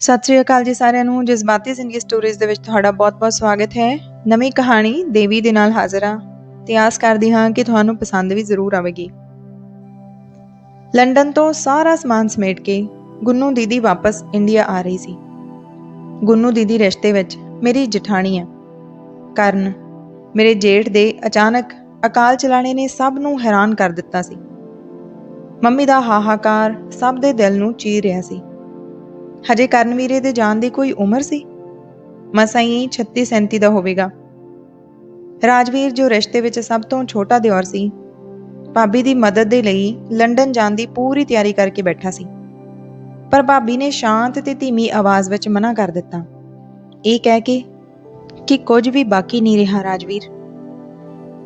ਸਤਿ ਸ਼੍ਰੀ ਅਕਾਲ ਜੀ ਸਾਰਿਆਂ ਨੂੰ, ਜਜ਼ਬਾਤੀ ਜ਼ਿੰਦਗੀ ਸਟੋਰੀਜ਼ ਦੇ ਵਿੱਚ ਤੁਹਾਡਾ ਬਹੁਤ-ਬਹੁਤ ਸਵਾਗਤ ਹੈ। ਨਵੀਂ ਕਹਾਣੀ ਦੇਵੀ ਦੇ ਨਾਲ ਹਾਜ਼ਰ ਹਾਂ ਤੇ ਆਸ ਕਰਦੀ ਹਾਂ ਕਿ ਤੁਹਾਨੂੰ ਪਸੰਦ ਵੀ ਜ਼ਰੂਰ ਆਵੇਗੀ। ਲੰਡਨ ਤੋਂ ਸਾਰਾ ਸਮਾਨ ਸਮੇਟ ਕੇ ਗੁੰਨੂ ਦੀਦੀ ਵਾਪਸ ਇੰਡੀਆ ਆ ਰਹੀ ਸੀ। ਗੁੰਨੂ ਦੀਦੀ ਰਿਸ਼ਤੇ ਵਿੱਚ ਮੇਰੀ ਜਠਾਣੀ ਹੈ। ਕਰਨ, ਮੇਰੇ ਜੇਠ ਦੇ ਅਚਾਨਕ ਅਕਾਲ ਚਲਾਣੇ ਨੇ ਸਭ ਨੂੰ ਹੈਰਾਨ ਕਰ ਦਿੱਤਾ ਸੀ। ਮੰਮੀ ਦਾ ਹਾਹਾਕਾਰ ਸਭ ਦੇ ਦਿਲ ਨੂੰ ਚੀਰ ਰਿਹਾ ਸੀ। ਹਜੇ ਕਰਨਵੀਰੇ ਦੇ ਜਾਣ ਦੀ ਕੋਈ ਉਮਰ ਸੀ? ਮਸਾਂ ਹੀ 36 37 ਦਾ ਹੋਵੇਗਾ। ਰਾਜਵੀਰ ਜੋ ਰਿਸ਼ਤੇ ਵਿੱਚ ਸਭ ਤੋਂ ਛੋਟਾ ਦਿਓਰ ਸੀ, ਭਾਬੀ ਦੀ ਮਦਦ ਦੇ ਲਈ ਲੰਡਨ ਜਾਣ ਦੀ ਪੂਰੀ ਤਿਆਰੀ ਕਰਕੇ ਬੈਠਾ ਸੀ। ਪਰ ਭਾਬੀ ਨੇ ਸ਼ਾਂਤ ਤੇ ਧੀਮੀ ਆਵਾਜ਼ ਵਿੱਚ ਮਨਾ ਕਰ ਦਿੱਤਾ। ਇਹ ਕਹਿ ਕੇ ਕਿ ਕੁਝ ਵੀ ਬਾਕੀ ਨਹੀਂ ਰਿਹਾ ਰਾਜਵੀਰ।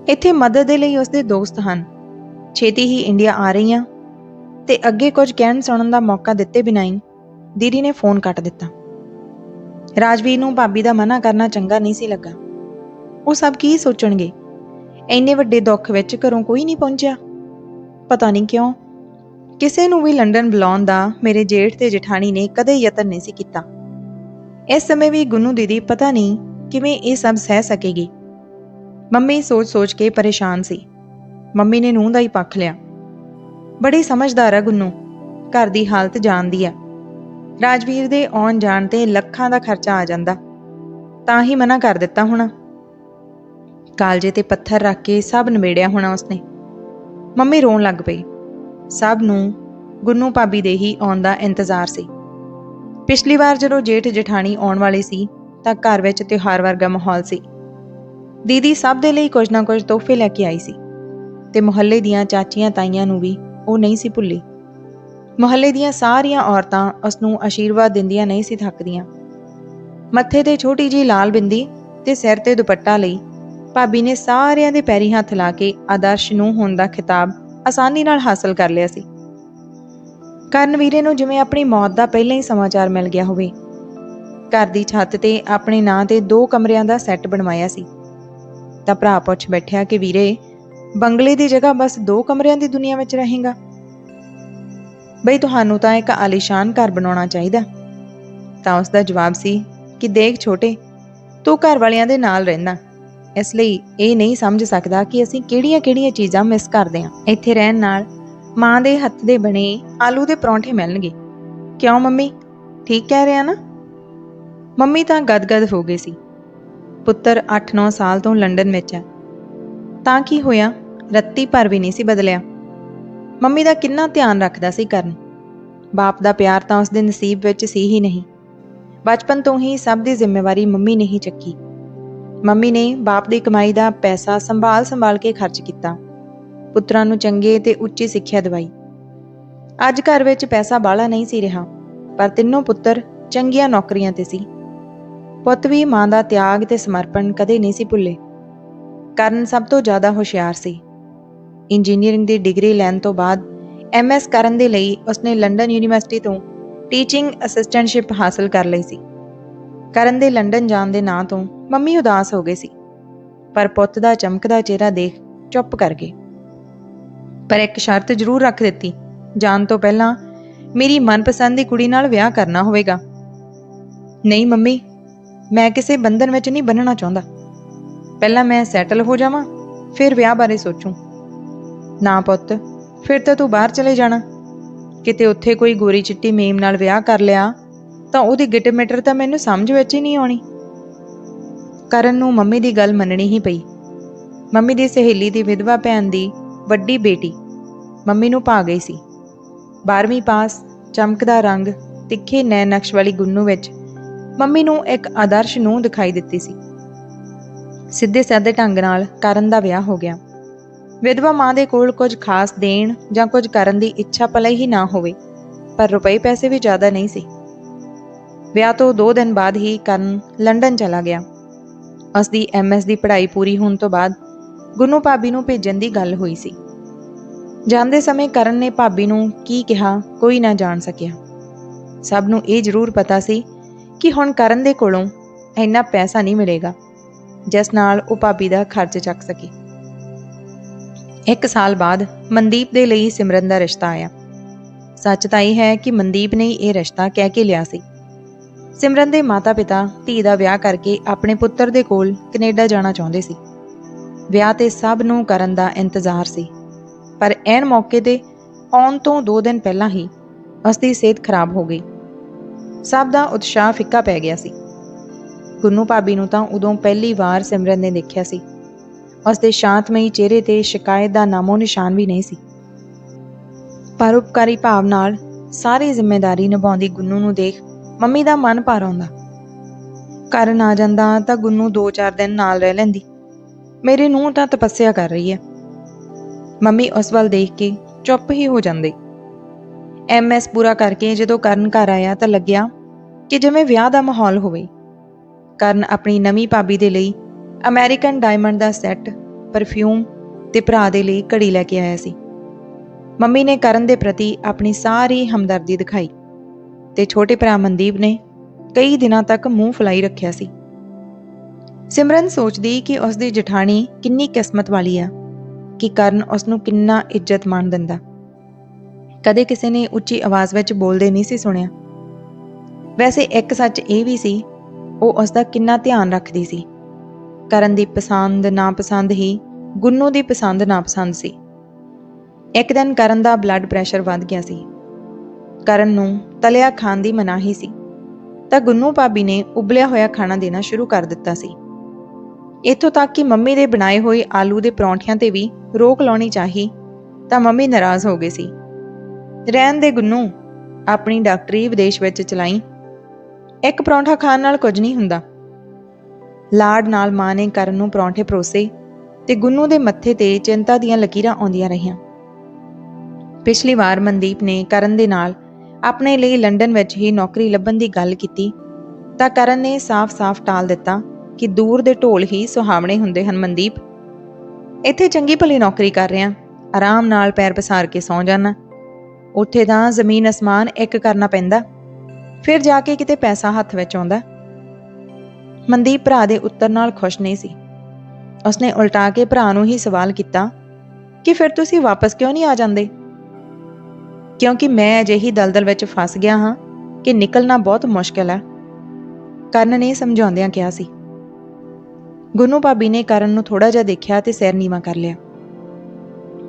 ਇੱਥੇ ਮਦਦ ਦੇ ਲਈ ਉਸਦੇ ਦੋਸਤ ਹਨ। ਛੇਤੀ ਹੀ ਇੰਡੀਆ ਆ ਰਹੀਆਂ ਤੇ ਅੱਗੇ ਕੁਝ ਕਹਿਣ ਸੁਣਨ ਦਾ ਮੌਕਾ ਦਿੱਤੇ ਬਿਨਾਂ ਹੀ ਦੀਦੀ ਨੇ ਫੋਨ ਕੱਟ ਦਿੱਤਾ। ਰਾਜਵੀਰ ਨੂੰ ਭਾਬੀ ਦਾ ਮਨਾ ਕਰਨਾ ਚੰਗਾ ਨਹੀਂ ਸੀ ਲੱਗਾ। ਉਹ ਸਭ ਕੀ ਸੋਚਣਗੇ? ਇੰਨੇ ਵੱਡੇ ਦੁੱਖ ਵਿੱਚ ਘਰੋਂ ਕੋਈ ਨਹੀਂ ਪਹੁੰਚਿਆ। ਪਤਾ ਨਹੀਂ ਕਿਉਂ, ਕਿਸੇ ਨੂੰ ਵੀ ਲੰਡਨ ਬੁਲਾਉਣ ਦਾ ਮੇਰੇ ਜੇਠ ਤੇ ਜਠਾਣੀ ਨੇ ਕਦੇ ਯਤਨ ਨਹੀਂ ਸੀ ਕੀਤਾ। ਇਸ ਸਮੇਂ ਵੀ ਗੁੰਨੂ ਦੀਦੀ ਪਤਾ ਨਹੀਂ ਕਿਵੇਂ ਇਹ ਸਭ ਸਹਿ ਸਕੇਗੀ। ਮੰਮੀ ਸੋਚ-ਸੋਚ ਕੇ ਪਰੇਸ਼ਾਨ ਸੀ। ਮੰਮੀ ਨੇ ਨੂੰਹ ਦਾ ਹੀ ਪੱਖ ਲਿਆ। ਬੜੀ ਸਮਝਦਾਰ ਆ ਗੁੰਨੂ। ਘਰ ਦੀ ਹਾਲਤ ਜਾਣਦੀ ਆ। ਰਾਜਵੀਰ ਦੇ ਆਉਣ ਜਾਣ ਤੇ ਲੱਖਾਂ ਦਾ ਖਰਚਾ ਆ ਜਾਂਦਾ। ਤਾਂ ਹੀ ਮਨਾ ਕਰ ਦਿੱਤਾ ਹੋਣਾ। ਕਾਲਜੇ ਤੇ ਪੱਥਰ ਰੱਖ ਕੇ ਸਭ ਨਿਬੇੜਿਆ ਹੋਣਾ ਉਸਨੇ। ਮੰਮੀ ਰੋਣ ਲੱਗ ਪਈ। ਸਭ ਨੂੰ ਗੁੰਨੂ ਭਾਬੀ ਦੇ ਹੀ ਆਉਣ ਦਾ ਇੰਤਜ਼ਾਰ ਸੀ। ਪਿਛਲੀ ਵਾਰ ਜਦੋਂ ਜੇਠ ਜਠਾਣੀ ਆਉਣ ਵਾਲੇ ਸੀ, ਤਾਂ ਘਰ ਵਿੱਚ ਤਿਉਹਾਰ ਵਰਗਾ ਮਾਹੌਲ ਸੀ। ਦੀਦੀ ਸਭ ਦੇ ਲਈ ਕੁਝ ਨਾ ਕੁਝ ਤੋਹਫੇ ਲੈ ਕੇ ਆਈ ਸੀ। ਤੇ ਮੁਹੱਲੇ ਦੀਆਂ ਚਾਚੀਆਂ ਤਾਈਆਂ ਨੂੰ ਵੀ ਉਹ ਨਹੀਂ ਸੀ ਭੁੱਲੀ। ਮੁਹੱਲੇ ਦੀਆਂ ਸਾਰੀਆਂ ਔਰਤਾਂ ਉਸ ਨੂੰ ਆਸ਼ੀਰਵਾਦ ਦਿੰਦੀਆਂ ਨਹੀਂ ਸੀ ਥੱਕਦੀਆਂ। ਮੱਥੇ ਤੇ ਛੋਟੀ ਜੀ ਲਾਲ ਬਿੰਦੀ ਤੇ ਸਿਰ ਤੇ ਦੁਪੱਟਾ ਲਈ ਭਾਬੀ ਨੇ ਸਾਰਿਆਂ ਦੇ ਪੈਰੀ ਹੱਥ ਲਾ ਕੇ ਆਦਰਸ਼ ਨੂੰ ਹੋਣ ਦਾ ਖਿਤਾਬ ਆਸਾਨੀ ਨਾਲ ਹਾਸਲ ਕਰ ਲਿਆ ਸੀ। ਕਰਨਵੀਰੇ ਨੂੰ ਜਿਵੇਂ ਆਪਣੀ ਮੌਤ ਦਾ ਪਹਿਲਾਂ ਹੀ ਸਮਾਚਾਰ ਮਿਲ ਗਿਆ ਹੋਵੇ। ਘਰ ਦੀ ਛੱਤ ਤੇ ਆਪਣੇ ਨਾਂ ਤੇ ਦੋ ਕਮਰਿਆਂ ਦਾ ਸੈੱਟ ਬਣਵਾਇਆ ਸੀ। ਤਾਂ ਭਰਾ ਪੁੱਛ ਬੈਠਿਆ ਕਿ ਵੀਰੇ, ਬੰਗਲੇ ਦੀ ਜਗ੍ਹਾ ਬਸ ਦੋ ਕਮਰਿਆਂ ਦੀ ਦੁਨੀਆ ਵਿੱਚ ਰਹੇਗਾ? ਬਈ ਤੁਹਾਨੂੰ ਤਾਂ ਇੱਕ ਆਲੀਸ਼ਾਨ ਘਰ ਬਣਾਉਣਾ ਚਾਹੀਦਾ। ਤਾਂ ਉਸ ਦਾ ਜਵਾਬ ਸੀ ਕਿ ਦੇਖ ਛੋਟੇ, ਤੂੰ ਘਰ ਵਾਲਿਆਂ ਦੇ ਨਾਲ ਰਹਿੰਦਾ। ਇਸ ਲਈ ਇਹ ਨਹੀਂ ਸਮਝ ਸਕਦਾ ਕਿ ਅਸੀਂ ਕਿਹੜੀਆਂ-ਕਿਹੜੀਆਂ ਚੀਜ਼ਾਂ ਮਿਸ ਕਰਦੇ ਹਾਂ। ਇੱਥੇ ਰਹਿਣ ਨਾਲ ਮਾਂ ਦੇ ਹੱਥ ਦੇ ਬਣੇ ਆਲੂ ਦੇ ਪਰੌਂਠੇ ਮਿਲਣਗੇ। ਕਿਉਂ ਮੰਮੀ? ਠੀਕ ਕਹਿ ਰਿਹਾ ਨਾ? ਮੰਮੀ ਤਾਂ ਗਦਗਦ ਹੋ ਗਈ ਸੀ। ਪੁੱਤਰ 8-9 ਸਾਲ ਤੋਂ ਲੰਡਨ ਵਿੱਚ ਹੈ। ਤਾਂ ਕੀ ਹੋਇਆ? ਰੱਤੀ ਭਰ ਵੀ ਨਹੀਂ ਸੀ ਬਦਲਿਆ। ਮੰਮੀ ਦਾ ਕਿੰਨਾ ਧਿਆਨ ਰੱਖਦਾ ਸੀ ਕਰਨ। ਬਾਪ ਦਾ ਪਿਆਰ ਤਾਂ ਉਸ ਦੇ ਨਸੀਬ ਵਿੱਚ ਸੀ ਹੀ ਨਹੀਂ। ਬਚਪਨ ਤੋਂ ਹੀ ਸਭ ਦੀ ਜ਼ਿੰਮੇਵਾਰੀ ਮੰਮੀ ਨੇ ਹੀ ਚੱਕੀ। ਮੰਮੀ ਨੇ ਬਾਪ ਦੀ ਕਮਾਈ ਦਾ ਪੈਸਾ ਸੰਭਾਲ ਸੰਭਾਲ ਕੇ ਖਰਚ ਕੀਤਾ। ਪੁੱਤਰਾਂ ਨੂੰ ਚੰਗੇ ਤੇ ਉੱਚੀ ਸਿੱਖਿਆ ਦਿਵਾਈ। ਅੱਜ ਘਰ ਵਿੱਚ ਪੈਸਾ ਬਾਲਾ ਨਹੀਂ ਸੀ ਰਿਹਾ, ਪਰ ਤਿੰਨੋਂ ਪੁੱਤਰ ਚੰਗੀਆਂ ਨੌਕਰੀਆਂ ਤੇ ਸੀ। ਪੁੱਤ ਵੀ ਮਾਂ ਦਾ ਤਿਆਗ ਤੇ ਸਮਰਪਣ ਕਦੇ ਨਹੀਂ ਸੀ ਭੁੱਲੇ। ਕਰਨ ਸਭ ਤੋਂ ਜ਼ਿਆਦਾ ਹੁਸ਼ਿਆਰ ਸੀ। ਇੰਜੀਨੀਅਰਿੰਗ ਦੀ ਡਿਗਰੀ ਲੈਣ ਤੋਂ ਬਾਅਦ ਐਮਐਸ ਕਰਨ ਦੇ ਲਈ ਉਸਨੇ ਲੰਡਨ ਯੂਨੀਵਰਸਿਟੀ ਤੋਂ ਟੀਚਿੰਗ ਅਸਿਸਟੈਂਟਸ਼ਿਪ ਹਾਸਲ ਕਰ ਲਈ ਸੀ। ਕਰਨ ਦੇ ਲੰਡਨ ਜਾਣ ਦੇ ਨਾਂ ਤੋਂ ਮੰਮੀ ਉਦਾਸ ਹੋ ਗਏ ਸੀ, ਪਰ ਪੁੱਤ ਦਾ ਚਮਕਦਾ ਚਿਹਰਾ ਦੇਖ ਚੁੱਪ ਕਰ ਗਏ। ਪਰ ਇੱਕ ਸ਼ਰਤ ਜ਼ਰੂਰ ਰੱਖ ਦਿੱਤੀ, ਜਾਣ ਤੋਂ ਪਹਿਲਾਂ ਮੇਰੀ ਮਨਪਸੰਦ ਦੀ ਕੁੜੀ ਨਾਲ ਵਿਆਹ ਕਰਨਾ ਹੋਵੇਗਾ। ਨਹੀਂ ਮੰਮੀ, ਮੈਂ ਕਿਸੇ ਬੰਧਨ ਵਿੱਚ ਨਹੀਂ ਬੰਨਣਾ ਚਾਹੁੰਦਾ। ਪਹਿਲਾਂ ਮੈਂ ਸੈਟਲ ਹੋ ਜਾਵਾਂ, ਫਿਰ ਵਿਆਹ ਬਾਰੇ ਸੋਚੂੰ। ਨਾ ਪੁੱਤ, ਫਿਰ ਤਾਂ ਤੂੰ ਬਾਹਰ ਚਲੇ ਜਾਣਾ। ਕਿਤੇ ਉੱਥੇ ਕੋਈ ਗੋਰੀ ਚਿੱਟੀ ਮੇਮ ਨਾਲ ਵਿਆਹ ਕਰ ਲਿਆ, ਤਾਂ ਉਹਦੀ ਗਿੱਟ ਮਿੱਟਰ ਤਾਂ ਮੈਨੂੰ ਸਮਝ ਵਿੱਚ ਹੀ ਨਹੀਂ ਆਉਣੀ। ਕਰਨ ਨੂੰ ਮੰਮੀ ਦੀ ਗੱਲ ਮੰਨਣੀ ਹੀ ਪਈ। ਮੰਮੀ ਦੀ ਸਹੇਲੀ ਦੀ ਵਿਧਵਾ ਭੈਣ ਦੀ ਵੱਡੀ ਬੇਟੀ ਮੰਮੀ ਨੂੰ ਪਾ ਗਈ ਸੀ। 12ਵੀਂ ਪਾਸ ਚਮਕਦਾ ਰੰਗ ਤਿੱਖੇ ਨੈ ਨਕਸ਼ ਵਾਲੀ ਗੁੰਨੂ ਵਿੱਚ ਮੰਮੀ ਨੂੰ ਇੱਕ ਆਦਰਸ਼ ਨੂੰ ਦਿਖਾਈ ਦਿੱਤੀ ਸੀ। ਸਿੱਧੇ ਸਾਦੇ ਢੰਗ ਨਾਲ ਕਰਨ ਦਾ ਵਿਆਹ ਹੋ ਗਿਆ। ਵਿਧਵਾ ਮਾਂ ਦੇ ਕੋਲ ਕੁਝ ਖਾਸ ਦੇਣ ਜਾਂ ਕੁਝ ਕਰਨ ਦੀ ਇੱਛਾ ਭਲੇ ਹੀ ਨਾ ਹੋਵੇ, ਪਰ ਰੁਪਏ ਪੈਸੇ ਵੀ ਜ਼ਿਆਦਾ ਨਹੀਂ ਸੀ। ਵਿਆਹ ਤੋਂ 2 ਦਿਨ ਬਾਅਦ ਹੀ ਕਰਨ ਲੰਡਨ ਚਲਾ ਗਿਆ। ਉਸ ਦੀ ਐਮਐਸ ਦੀ ਪੜ੍ਹਾਈ ਪੂਰੀ ਹੋਣ ਤੋਂ ਬਾਅਦ ਗੁੰਨੂ ਭਾਬੀ ਨੂੰ ਭੇਜਣ ਦੀ ਗੱਲ ਹੋਈ ਸੀ। ਜਾਂਦੇ ਸਮੇਂ ਕਰਨ ਨੇ ਭਾਬੀ ਨੂੰ ਕੀ ਕਿਹਾ ਕੋਈ ਨਾ ਜਾਣ ਸਕਿਆ। ਸਭ ਨੂੰ ਇਹ ਜ਼ਰੂਰ ਪਤਾ ਸੀ ਕਿ ਹੁਣ ਕਰਨ ਦੇ ਕੋਲੋਂ ਇੰਨਾ ਪੈਸਾ ਨਹੀਂ ਮਿਲੇਗਾ, ਜਿਸ ਨਾਲ ਉਹ ਭਾਬੀ ਦਾ ਖਰਚ ਚੱਕ ਸਕੇ। ਇੱਕ ਸਾਲ ਬਾਅਦ ਮਨਦੀਪ ਦੇ ਲਈ ਸਿਮਰਨ ਦਾ ਰਿਸ਼ਤਾ ਆਇਆ। ਸੱਚ ਤਾਂ ਇਹ ਹੈ ਕਿ ਮਨਦੀਪ ਨੇ ਇਹ ਰਿਸ਼ਤਾ ਕਹਿ ਕੇ ਲਿਆ ਸੀ। ਸਿਮਰਨ ਦੇ ਮਾਤਾ-ਪਿਤਾ, ਧੀ ਦਾ ਵਿਆਹ ਕਰਕੇ ਆਪਣੇ ਪੁੱਤਰ ਦੇ ਕੋਲ ਕੈਨੇਡਾ ਜਾਣਾ ਚਾਹੁੰਦੇ ਸੀ। ਵਿਆਹ ਤੇ ਸਭ ਨੂੰ ਕਰਨ ਦਾ ਇੰਤਜ਼ਾਰ ਸੀ। ਪਰ ਐਨ ਮੌਕੇ ਤੇ ਆਉਣ ਤੋਂ 2 ਦਿਨ ਪਹਿਲਾਂ ਹੀ ਉਸ ਦੀ ਸਿਹਤ ਖਰਾਬ ਹੋ ਗਈ। ਸਭ ਦਾ ਉਤਸ਼ਾਹ ਫਿੱਕਾ ਪੈ ਗਿਆ ਸੀ। ਗੁੰਨੂ ਭਾਬੀ ਨੂੰ ਤਾਂ ਉਦੋਂ ਪਹਿਲੀ ਵਾਰ ਸਿਮਰਨ ਨੇ ਦੇਖਿਆ ਸੀ। ਉਸ ਦੇ ਸ਼ਾਂਤਮਈ ਚਿਹਰੇ ਤੇ ਸ਼ਿਕਾਇਤ ਦਾ ਨਾਮੋ ਨਿਸ਼ਾਨ ਵੀ ਨਹੀਂ ਸੀ। ਪਰਉਪਕਾਰੀ ਭਾਵ ਨਾਲ ਸਾਰੀ ਜ਼ਿੰਮੇਵਾਰੀ ਨਿਭਾਉਂਦੀ ਗੁੰਨੂ ਨੂੰ ਦੇਖ ਮੰਮੀ ਦਾ ਮਨ ਭਰ ਆਉਂਦਾ। ਘਰ ਨਾ ਜਾਂਦਾ ਤਾਂ ਗੁੰਨੂ 2-4 ਦਿਨ ਨਾਲ ਰਹਿ ਲੈਂਦੀ। ਮੇਰੇ ਨੂੰਹ ਤਾਂ ਤਪੱਸਿਆ ਕਰ ਰਹੀ ਹੈ। ਮੰਮੀ ਉਸ ਵੱਲ ਦੇਖ ਕੇ ਚੁੱਪ ਹੀ ਹੋ ਜਾਂਦੀ। ਐਮਐਸ ਪੂਰਾ ਕਰਕੇ ਜਦੋਂ ਕਰਨ ਘਰ ਆਇਆ ਤਾਂ ਲੱਗਿਆ ਕਿ ਜਿਵੇਂ ਵਿਆਹ ਦਾ ਮਾਹੌਲ ਹੋਵੇ। ਕਰਨ ਆਪਣੀ ਨਵੀਂ ਭਾਬੀ ਦੇ ਲਈ ਅਮਰੀਕਨ ਡਾਇਮੰਡ ਦਾ ਸੈੱਟ, ਪਰਫਿਊਮ ਤੇ ਭਰਾ ਦੇ ਲਈ ਘੜੀ ਲੈ ਕੇ ਆਇਆ ਸੀ। ਮੰਮੀ ਨੇ ਕਰਨ ਦੇ ਪ੍ਰਤੀ ਆਪਣੀ ਸਾਰੀ ਹਮਦਰਦੀ ਦਿਖਾਈ ਤੇ ਛੋਟੇ ਭਰਾ ਮਨਦੀਪ ਨੇ ਕਈ ਦਿਨਾਂ ਤੱਕ ਮੂੰਹ ਫੁਲਾਈ ਰੱਖਿਆ ਸੀ। ਸਿਮਰਨ ਸੋਚਦੀ ਕਿ ਉਸ ਦੀ ਜਠਾਣੀ ਕਿੰਨੀ ਕਿਸਮਤ ਵਾਲੀ ਆ, ਕਿ ਕਰਨ ਉਸ ਨੂੰ ਕਿੰਨਾ ਇੱਜ਼ਤ ਮਾਣ ਦਿੰਦਾ। ਕਦੇ ਕਿਸੇ ਨੇ ਉੱਚੀ ਆਵਾਜ਼ ਵਿੱਚ ਬੋਲਦੇ ਨਹੀਂ ਸੀ ਸੁਣਿਆ। ਵੈਸੇ ਇੱਕ ਸੱਚ ਇਹ ਵੀ ਸੀ, ਉਹ ਉਸ ਦਾ ਕਿੰਨਾ ਧਿਆਨ ਰੱਖਦੀ ਸੀ ਕਰਨ ਦੀ ਪਸੰਦ ਨਾ ਪਸੰਦ ਹੀ ਗੁੰਨੂ ਦੀ ਪਸੰਦ ਨਾ ਪਸੰਦ ਸੀ। ਇੱਕ ਦਿਨ ਕਰਨ ਦਾ ਬਲੱਡ ਪ੍ਰੈਸ਼ਰ ਵੱਧ ਗਿਆ ਸੀ। ਕਰਨ ਨੂੰ ਤਲਿਆ ਖਾਣ ਦੀ ਮਨਾਹੀ ਸੀ। ਤਾਂ ਗੁੰਨੂ ਭਾਬੀ ਨੇ ਉਬਲਿਆ ਹੋਇਆ ਖਾਣਾ ਦੇਣਾ ਸ਼ੁਰੂ ਕਰ ਦਿੱਤਾ ਸੀ। ਇੱਥੋਂ ਤੱਕ ਕਿ ਮੰਮੀ ਦੇ ਬਣਾਏ ਹੋਏ ਆਲੂ ਦੇ ਪਰੌਂਠਿਆਂ ਤੇ ਵੀ ਰੋਕ ਲਾਉਣੀ ਚਾਹੀ, ਤਾਂ ਮੰਮੀ ਨਾਰਾਜ਼ ਹੋ ਗਏ ਸੀ। ਰਹਿਣ ਦੇ ਗੁੰਨੂ ਆਪਣੀ ਡਾਕਟਰੀ ਵਿਦੇਸ਼ ਵਿੱਚ ਚਲਾਈ। ਇੱਕ ਪਰੌਂਠਾ ਖਾਣ ਨਾਲ ਕੁਝ ਨਹੀਂ ਹੁੰਦਾ। ਲਾੜ ਨਾਲ ਮਾਂ ਨੇ ਕਰਨ ਨੂੰ ਪਰੌਂਠੇ ਪਰੋਸੇ ਤੇ ਗੁੰਨੂ ਦੇ ਮੱਥੇ ਤੇ ਚਿੰਤਾ ਦੀਆਂ ਲਕੀਰਾਂ ਆਉਂਦੀਆਂ ਰਹੀਆਂ। ਪਿਛਲੀ ਵਾਰ ਮਨਦੀਪ ਨੇ ਕਰਨ ਦੇ ਨਾਲ ਆਪਣੇ ਲਈ ਲੰਡਨ ਵਿੱਚ ਹੀ ਨੌਕਰੀ ਲੱਭਣ ਦੀ ਗੱਲ ਕੀਤੀ, ਤਾਂ ਕਰਨ ਨੇ ਸਾਫ਼-ਸਾਫ਼ ਟਾਲ ਦਿੱਤਾ ਕਿ ਦੂਰ ਦੇ ਢੋਲ ਹੀ ਸੁਹਾਵਣੇ ਹੁੰਦੇ ਹਨ ਮਨਦੀਪ। ਇੱਥੇ ਚੰਗੀ ਭਲੀ ਨੌਕਰੀ ਕਰ ਰਿਹਾ, ਆਰਾਮ ਨਾਲ ਪੈਰ ਪਸਾਰ ਕੇ ਸੌਂ ਜਾਣਾ ਉੱਥੇ ਤਾਂ ਜ਼ਮੀਨ ਅਸਮਾਨ ਇੱਕ ਕਰਨਾ ਪੈਂਦਾ, ਫਿਰ ਜਾ ਕੇ ਕਿਤੇ ਪੈਸਾ ਹੱਥ ਵਿੱਚ ਆਉਂਦਾ। ਮਨਦੀਪ ਭਰਾ ਦੇ ਉੱਤਰ ਨਾਲ ਖੁਸ਼ ਨਹੀਂ ਸੀ। ਉਸਨੇ ਉਲਟਾ ਕੇ ਭਰਾ ਨੂੰ ਹੀ ਸਵਾਲ ਕੀਤਾ, ਕਿ ਫਿਰ ਤੁਸੀਂ ਵਾਪਸ ਕਿਉਂ ਨਹੀਂ ਆ ਜਾਂਦੇ? ਕਿਉਂਕਿ ਮੈਂ ਅਜਿਹੀ ਦਲਦਲ ਵਿੱਚ ਫਸ ਗਿਆ ਹਾਂ ਕਿ ਨਿਕਲਣਾ ਬਹੁਤ ਮੁਸ਼ਕਲ ਹੈ, ਕਰਨ ਨੇ ਸਮਝਾਉਂਦਿਆਂ ਕਿਹਾ ਸੀ। ਗੁੰਨੂ ਭਾਬੀ ਨੇ ਕਰਨ ਨੂੰ ਥੋੜਾ ਜਿਹਾ ਦੇਖਿਆ ਤੇ ਸਿਰ ਨੀਵਾ ਕਰ ਲਿਆ।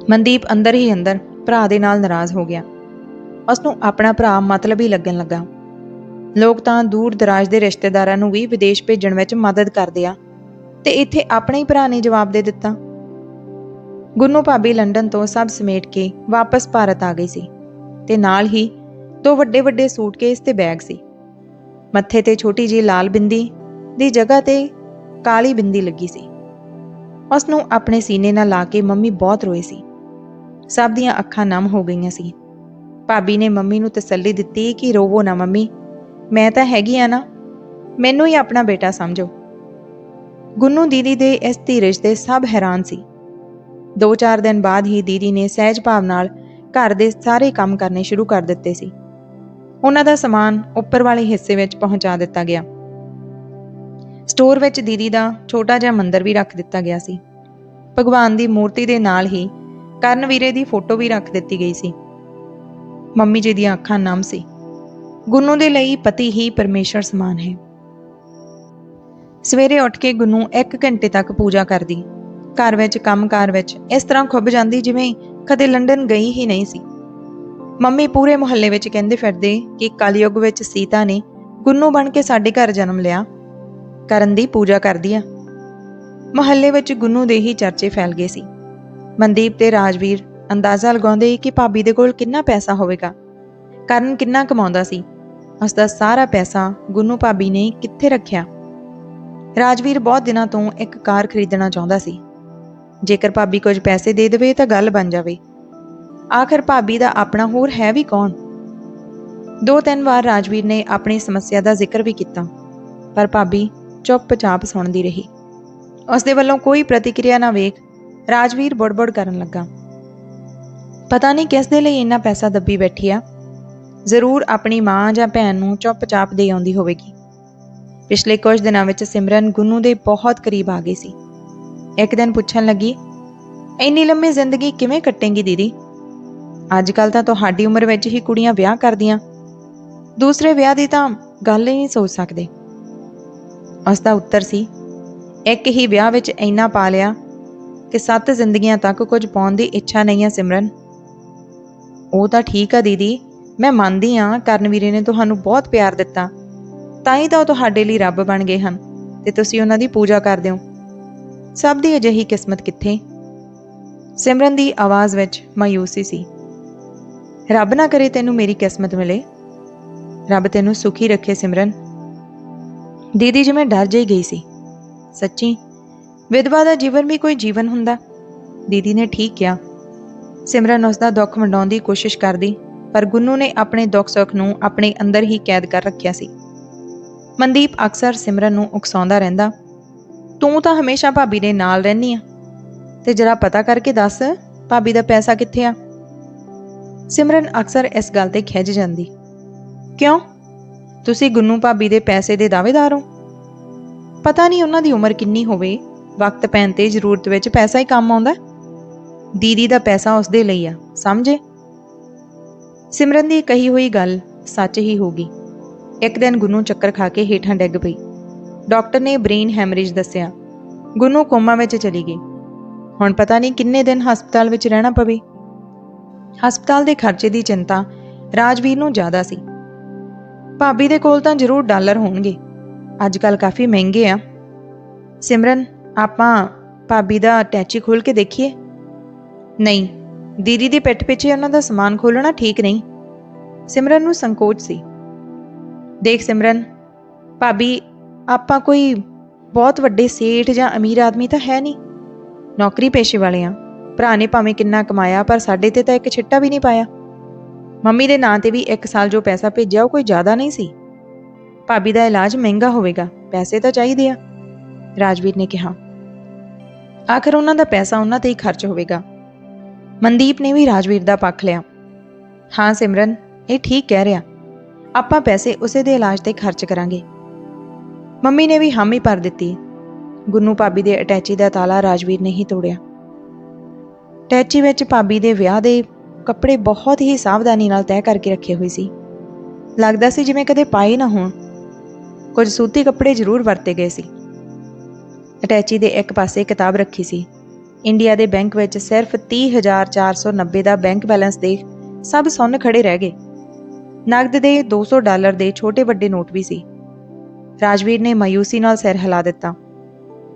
ਮਨਦੀਪ ਅੰਦਰ ਹੀ ਅੰਦਰ ਭਰਾ ਦੇ ਨਾਲ ਨਾਰਾਜ਼ ਹੋ ਗਿਆ। ਉਸ ਨੂੰ ਆਪਣਾ ਭਰਾ ਮਤਲਬ ਹੀ ਲੱਗਣ ਲੱਗਾ। ਲੋਕ ਤਾਂ ਦੂਰ ਦਰਾਜ ਦੇ ਰਿਸ਼ਤੇਦਾਰਾਂ ਨੂੰ ਵੀ ਵਿਦੇਸ਼ ਭੇਜਣ ਵਿੱਚ ਮਦਦ ਕਰਦੇ ਆ ਤੇ ਇੱਥੇ ਆਪਣੇ ਹੀ ਭਰਾ ਨੇ ਜਵਾਬ ਦੇ ਦਿੱਤਾ। ਗੁੰਨੂ ਭਾਬੀ ਲੰਡਨ ਤੋਂ ਸਭ ਸਮੇਟ ਕੇ ਵਾਪਸ ਭਾਰਤ ਆ ਗਈ ਸੀ ਤੇ ਨਾਲ ਹੀ ਦੋ ਵੱਡੇ ਵੱਡੇ ਸੂਟਕੇਸ ਤੇ ਬੈਗ ਸੀ। ਮੱਥੇ ਤੇ ਛੋਟੀ ਜੀ ਲਾਲ ਬਿੰਦੀ ਦੀ ਜਗ੍ਹਾ ਤੇ ਕਾਲੀ ਬਿੰਦੀ ਲੱਗੀ ਸੀ। ਉਸ ਨੂੰ ਆਪਣੇ ਸੀਨੇ ਨਾਲ ਲਾ ਕੇ ਮੰਮੀ ਬਹੁਤ ਰੋਈ ਸੀ। ਸਭ ਦੀਆਂ ਅੱਖਾਂ ਨਮ ਹੋ ਗਈਆਂ ਸੀ। ਭਾਬੀ ਨੇ ਮੰਮੀ ਨੂੰ ਤਸੱਲੀ ਦਿੱਤੀ ਕਿ ਰੋਵੋ ਨਾ ਮੰਮੀ ਮੈਂ ਤਾਂ ਹੈਗੀ ਆ ਨਾ, ਮੈਨੂੰ ਹੀ ਆਪਣਾ ਬੇਟਾ ਸਮਝੋ। ਗੁੰਨੂ ਦੀਦੀ ਦੇ ਇਸ ਧੀਰਜ ਤੇ ਸਭ ਹੈਰਾਨ ਸੀ। 2-4 ਦਿਨ ਬਾਅਦ ਹੀ ਦੀਦੀ ਨੇ ਸਹਿਜ ਭਾਵ ਨਾਲ ਘਰ ਦੇ ਸਾਰੇ ਕੰਮ ਕਰਨੇ ਸ਼ੁਰੂ ਕਰ ਦਿੱਤੇ ਸੀ। ਉਹਨਾਂ ਦਾ ਸਮਾਨ ਉੱਪਰ ਵਾਲੇ ਹਿੱਸੇ ਵਿੱਚ ਪਹੁੰਚਾ ਦਿੱਤਾ ਗਿਆ। ਸਟੋਰ ਵਿੱਚ ਦੀਦੀ ਦਾ ਛੋਟਾ ਜਿਹਾ ਮੰਦਿਰ ਵੀ ਰੱਖ ਦਿੱਤਾ ਗਿਆ ਸੀ। ਭਗਵਾਨ ਦੀ ਮੂਰਤੀ ਦੇ ਨਾਲ ਹੀ ਕਰਨ ਵੀਰੇ ਦੀ ਫੋਟੋ ਵੀ ਰੱਖ ਦਿੱਤੀ ਗਈ ਸੀ। ਮੰਮੀ ਜੀ ਦੀਆਂ ਅੱਖਾਂ ਨਮ ਸੀ। ਗੁੰਨੂ ਦੇ ਲਈ ਪਤੀ ਹੀ ਪਰਮੇਸ਼ਰ ਸਮਾਨ ਹੈ। ਸਵੇਰੇ ਉੱਠ ਕੇ ਗੁੰਨੂ 1 ਘੰਟੇ ਤੱਕ ਪੂਜਾ ਕਰਦੀ। ਘਰ ਵਿੱਚ, ਕੰਮਕਾਰ ਵਿੱਚ ਇਸ ਤਰ੍ਹਾਂ ਖੁੱਬ ਜਾਂਦੀ ਜਿਵੇਂ ਕਦੇ ਲੰਡਨ ਗਈ ਹੀ ਨਹੀਂ ਸੀ। ਮੰਮੀ ਪੂਰੇ ਮੁਹੱਲੇ ਵਿੱਚ ਕਹਿੰਦੇ ਫਿਰਦੇ ਕਿ ਕਲਯੁੱਗ ਵਿੱਚ ਸੀਤਾ ਨੇ ਗੁੰਨੂ ਬਣ ਕੇ ਸਾਡੇ ਘਰ ਜਨਮ ਲਿਆ। ਕਰਨ ਦੀ ਪੂਜਾ ਕਰਦੀ ਆ। ਮੁਹੱਲੇ ਵਿੱਚ ਗੁੰਨੂ ਦੇ ਹੀ ਚਰਚੇ ਫੈਲ ਗਏ ਸੀ। ਮਨਦੀਪ ਤੇ ਰਾਜਵੀਰ ਅੰਦਾਜ਼ਾ ਲਗਾਉਂਦੇ ਕਿ ਭਾਬੀ ਦੇ ਕੋਲ ਕਿੰਨਾ ਪੈਸਾ ਹੋਵੇਗਾ। ਕਰਨ ਕਿੰਨਾ ਕਮਾਉਂਦਾ ਸੀ? ਉਸ ਦਾ ਸਾਰਾ ਪੈਸਾ ਗੁੰਨੂ ਭਾਬੀ ਨੇ ਕਿੱਥੇ ਰੱਖਿਆ? ਰਾਜਵੀਰ ਬਹੁਤ ਦਿਨਾਂ ਤੋਂ ਇੱਕ ਕਾਰ ਖਰੀਦਣਾ ਚਾਹੁੰਦਾ ਸੀ। ਜੇਕਰ ਭਾਬੀ ਕੁਝ ਪੈਸੇ ਦੇ ਦੇਵੇ ਤਾਂ ਗੱਲ ਬਣ ਜਾਵੇ। ਆਖਰ ਭਾਬੀ ਦਾ ਆਪਣਾ ਹੋਰ ਹੈ ਵੀ ਕੌਣ? ਦੋ ਤਿੰਨ ਵਾਰ ਰਾਜਵੀਰ ਨੇ ਆਪਣੀ ਸਮੱਸਿਆ ਦਾ ਜ਼ਿਕਰ ਵੀ ਕੀਤਾ, ਪਰ ਭਾਬੀ ਚੁੱਪਚਾਪ ਸੁਣਦੀ ਰਹੀ। ਉਸ ਦੇ ਵੱਲੋਂ ਕੋਈ ਪ੍ਰਤੀਕਿਰਿਆ ਨਾ ਵੇਖ ਰਾਜਵੀਰ ਬੜਬੜ ਕਰਨ ਲੱਗਾ। ਪਤਾ ਨਹੀਂ ਕਿਸ ਦੇ ਲਈ ਇੰਨਾ ਪੈਸਾ ਦੱਬੀ ਬੈਠੀ ਆ। ਜ਼ਰੂਰ ਆਪਣੀ ਮਾਂ ਜਾਂ ਭੈਣ ਨੂੰ ਚੁੱਪਚਾਪ ਦੇ ਆਉਂਦੀ ਹੋਵੇਗੀ। ਪਿਛਲੇ ਕੁਝ ਦਿਨਾਂ ਵਿੱਚ ਸਿਮਰਨ ਗੁੰਨੂ ਦੇ ਬਹੁਤ ਕਰੀਬ ਆ ਗਈ ਸੀ। ਇੱਕ ਦਿਨ ਪੁੱਛਣ ਲੱਗੀ, ਇੰਨੀ ਲੰਮੀ ਜ਼ਿੰਦਗੀ ਕਿਵੇਂ ਕੱਟੇਂਗੀ ਦੀਦੀ? ਅੱਜ ਕੱਲ ਤਾਂ ਤੁਹਾਡੀ ਉਮਰ ਵਿੱਚ ਹੀ ਕੁੜੀਆਂ ਵਿਆਹ ਕਰਦੀਆਂ। ਦੂਸਰੇ ਵਿਆਹ ਦੀ ਤਾਂ ਗੱਲ ਹੀ ਨਹੀਂ ਸੋਚ ਸਕਦੇ। ਉਸ ਦਾ ਉੱਤਰ ਸੀ, ਇੱਕ ਹੀ ਵਿਆਹ ਵਿੱਚ ਇੰਨਾ ਪਾ ਲਿਆ ਕਿ ਸੱਤ ਜ਼ਿੰਦਗੀਆਂ ਤੱਕ ਕੁਝ ਪਾਉਣ ਦੀ ਇੱਛਾ ਨਹੀਂ ਹੈ ਸਿਮਰਨ। ਉਹ ਤਾਂ ਠੀਕ ਆ ਦੀਦੀ ਮੈਂ ਮੰਨਦੀ ਹਾਂ ਕਰਨਵੀਰੇ ਨੇ ਤੁਹਾਨੂੰ ਬਹੁਤ ਪਿਆਰ ਦਿੱਤਾ। ਤਾਂ ਹੀ ਤਾਂ ਉਹ ਤੁਹਾਡੇ ਲਈ ਰੱਬ ਬਣ ਗਏ ਹਨ ਤੇ ਤੁਸੀਂ ਉਹਨਾਂ ਦੀ ਪੂਜਾ ਕਰਦੇ ਹੋ। ਸਭ ਦੀ ਅਜਿਹੀ ਕਿਸਮਤ ਕਿੱਥੇ? ਸਿਮਰਨ ਦੀ ਆਵਾਜ਼ ਵਿੱਚ ਮਾਯੂਸੀ ਸੀ। ਰੱਬ ਨਾ ਕਰੇ ਤੈਨੂੰ ਮੇਰੀ ਕਿਸਮਤ ਮਿਲੇ। ਰੱਬ ਤੈਨੂੰ ਸੁਖੀ ਰੱਖੇ ਸਿਮਰਨ। ਦੀਦੀ ਜਿਵੇਂ ਡਰ ਜਾਈ ਗਈ ਸੀ। ਸੱਚੀ, ਵਿਧਵਾ ਦਾ ਜੀਵਨ ਵੀ ਕੋਈ ਜੀਵਨ ਹੁੰਦਾ? ਦੀਦੀ ਨੇ ਠੀਕ ਕਿਹਾ। ਸਿਮਰਨ ਉਸ ਦਾ ਦੁੱਖ ਵੰਡਾਉਣ ਦੀ ਕੋਸ਼ਿਸ਼ ਕਰਦੀ। ਪਰ ਗੁੰਨੂ ਨੇ ਆਪਣੇ ਦੁੱਖ ਸੁੱਖ ਨੂੰ ਆਪਣੇ ਅੰਦਰ ਹੀ ਕੈਦ ਕਰ ਰੱਖਿਆ ਸੀ। ਮਨਦੀਪ ਅਕਸਰ ਸਿਮਰਨ ਨੂੰ ਉਕਸਾਉਂਦਾ ਰਹਿੰਦਾ, ਤੂੰ ਤਾਂ ਹਮੇਸ਼ਾ ਭਾਬੀ ਦੇ ਨਾਲ ਰਹਿਨੀ ਆ। ਤੇ ਜਰਾ ਪਤਾ ਕਰਕੇ ਦੱਸ, ਭਾਬੀ ਦਾ ਪੈਸਾ ਕਿੱਥੇ ਆ? ਸਿਮਰਨ ਅਕਸਰ ਇਸ ਗੱਲ ਤੇ ਖਿੱਝ ਜਾਂਦੀ, ਕਿਉਂ? ਤੁਸੀਂ ਗੁੰਨੂ ਭਾਬੀ ਦੇ ਪੈਸੇ ਦੇ ਦਾਅਵੇਦਾਰ ਹੋ। ਪਤਾ ਨਹੀਂ ਉਹਨਾਂ ਦੀ ਉਮਰ ਕਿੰਨੀ ਹੋਵੇ, ਵਕਤ ਪੈਣ ਤੇ ਜ਼ਰੂਰਤ ਵਿੱਚ ਪੈਸਾ ਹੀ ਕੰਮ ਆਉਂਦਾ। ਦੀਦੀ ਦਾ ਪੈਸਾ ਉਸਦੇ ਲਈ ਆ, ਸਮਝੇ? ਸਿਮਰਨ ਦੀ ਕਹੀ ਹੋਈ ਗੱਲ ਸੱਚ ਹੀ ਹੋ ਗਈ। ਇੱਕ ਦਿਨ ਗੁੰਨੂ ਚੱਕਰ ਖਾ ਕੇ ਹੇਠਾਂ ਡਿੱਗ ਪਈ। ਡਾਕਟਰ ਨੇ ਬ੍ਰੇਨ ਹੈਮਰੇਜ ਦੱਸਿਆ, ਗੁੰਨੂ ਕੋਮਾ ਵਿੱਚ ਚਲੀ ਗਈ। ਹੁਣ ਪਤਾ ਨਹੀਂ ਕਿੰਨੇ ਦਿਨ ਹਸਪਤਾਲ ਵਿੱਚ ਰਹਿਣਾ ਪਵੇ? ਹਸਪਤਾਲ ਦੇ ਖਰਚੇ ਦੀ ਚਿੰਤਾ ਰਾਜਵੀਰ ਨੂੰ ਜ਼ਿਆਦਾ ਸੀ। ਭਾਬੀ ਦੇ ਕੋਲ ਤਾਂ ਜ਼ਰੂਰ ਡਾਲਰ ਹੋਣਗੇ। ਅੱਜ ਕੱਲ ਕਾਫੀ ਮਹਿੰਗੇ ਆ। ਸਿਮਰਨ, ਆਪਾਂ ਭਾਬੀ ਦਾ ਅਟੈਚੀ ਖੋਲ ਕੇ ਦੇਖੀਏ? ਨਹੀਂ ਦੀਦੀ ਦੀ ਪਿੱਠ ਪਿੱਛੇ ਉਹਨਾਂ ਦਾ ਸਮਾਨ ਖੋਲਣਾ ਠੀਕ ਨਹੀਂ। ਸਿਮਰਨ ਨੂੰ ਸੰਕੋਚ ਸੀ। ਦੇਖ ਸਿਮਰਨ, ਭਾਬੀ, ਆਪਾਂ ਕੋਈ ਬਹੁਤ ਵੱਡੇ ਸੇਠ ਜਾਂ ਅਮੀਰ ਆਦਮੀ ਤਾਂ ਹੈ ਨਹੀਂ। ਨੌਕਰੀ ਪੇਸ਼ੇ ਵਾਲੇ ਆ ਭਰਾ ਨੇ ਭਾਵੇਂ ਕਿੰਨਾ ਕਮਾਇਆ, ਪਰ ਸਾਡੇ ਤੇ ਤਾਂ ਇੱਕ ਛਿੱਟਾ ਵੀ ਨਹੀਂ ਪਾਇਆ। ਮੰਮੀ ਦੇ ਨਾਂ ਤੇ ਵੀ ਇੱਕ ਸਾਲ ਜੋ ਪੈਸਾ ਭੇਜਿਆ, ਉਹ ਕੋਈ ਜ਼ਿਆਦਾ ਨਹੀਂ ਸੀ। ਭਾਬੀ ਦਾ ਇਲਾਜ ਮਹਿੰਗਾ ਹੋਵੇਗਾ, ਪੈਸੇ ਤਾਂ ਚਾਹੀਦੇ ਆ। ਰਾਜਵੀਰ ਨੇ ਕਿਹਾ। ਆਖਰ ਉਹਨਾਂ ਦਾ ਪੈਸਾ ਉਹਨਾਂ ਤੇ ਹੀ ਖਰਚ ਹੋਵੇਗਾ। ਮਨਦੀਪ ਨੇ ਵੀ ਰਾਜਵੀਰ ਦਾ ਪੱਖ ਲਿਆ। ਹਾਂ, ਸਿਮਰਨ, ਇਹ ਠੀਕ ਕਹਿ ਰਿਹਾ। ਆਪਾਂ ਪੈਸੇ ਉਸੇ ਦੇ ਇਲਾਜ ਤੇ ਖਰਚ ਕਰਾਂਗੇ। ਮੰਮੀ ਨੇ ਵੀ ਹਾਮੀ ਭਰ ਦਿੱਤੀ। ਗੁੰਨੂ ਭਾਬੀ ਦੇ ਅਟੈਚੀ ਦਾ ਤਾਲਾ ਰਾਜਵੀਰ ਨੇ ਹੀ ਤੋੜਿਆ। ਅਟੈਚੀ ਵਿੱਚ ਭਾਬੀ ਦੇ ਵਿਆਹ ਦੇ ਕੱਪੜੇ ਬਹੁਤ ਹੀ ਸਾਵਧਾਨੀ ਨਾਲ ਤੈਅ ਕਰਕੇ ਰੱਖੇ ਹੋਏ ਸੀ। ਲੱਗਦਾ ਸੀ ਜਿਵੇਂ ਕਦੇ ਪਾਏ ਨਾ ਹੋਣ। ਕੁਝ ਸੂਤੀ ਕੱਪੜੇ ਜ਼ਰੂਰ ਵਰਤੇ ਗਏ ਸੀ। ਅਟੈਚੀ ਦੇ ਇੱਕ ਪਾਸੇ ਕਿਤਾਬ ਰੱਖੀ ਸੀ। ਇੰਡੀਆ ਦੇ ਬੈਂਕ ਵਿੱਚ ਸਿਰਫ 30490 ਦਾ ਬੈਂਕ ਬੈਲੈਂਸ ਦੇਖ ਸਭ ਸੁੰਨ ਖੜੇ ਰਹਿ ਗਏ। ਨਗਦ ਦੇ 200 ਡਾਲਰ ਦੇ ਛੋਟੇ ਵੱਡੇ ਨੋਟ ਵੀ ਸੀ। ਰਾਜਵੀਰ ਨੇ ਮਾਯੂਸੀ ਨਾਲ ਸਿਰ ਹਿਲਾ ਦਿੱਤਾ।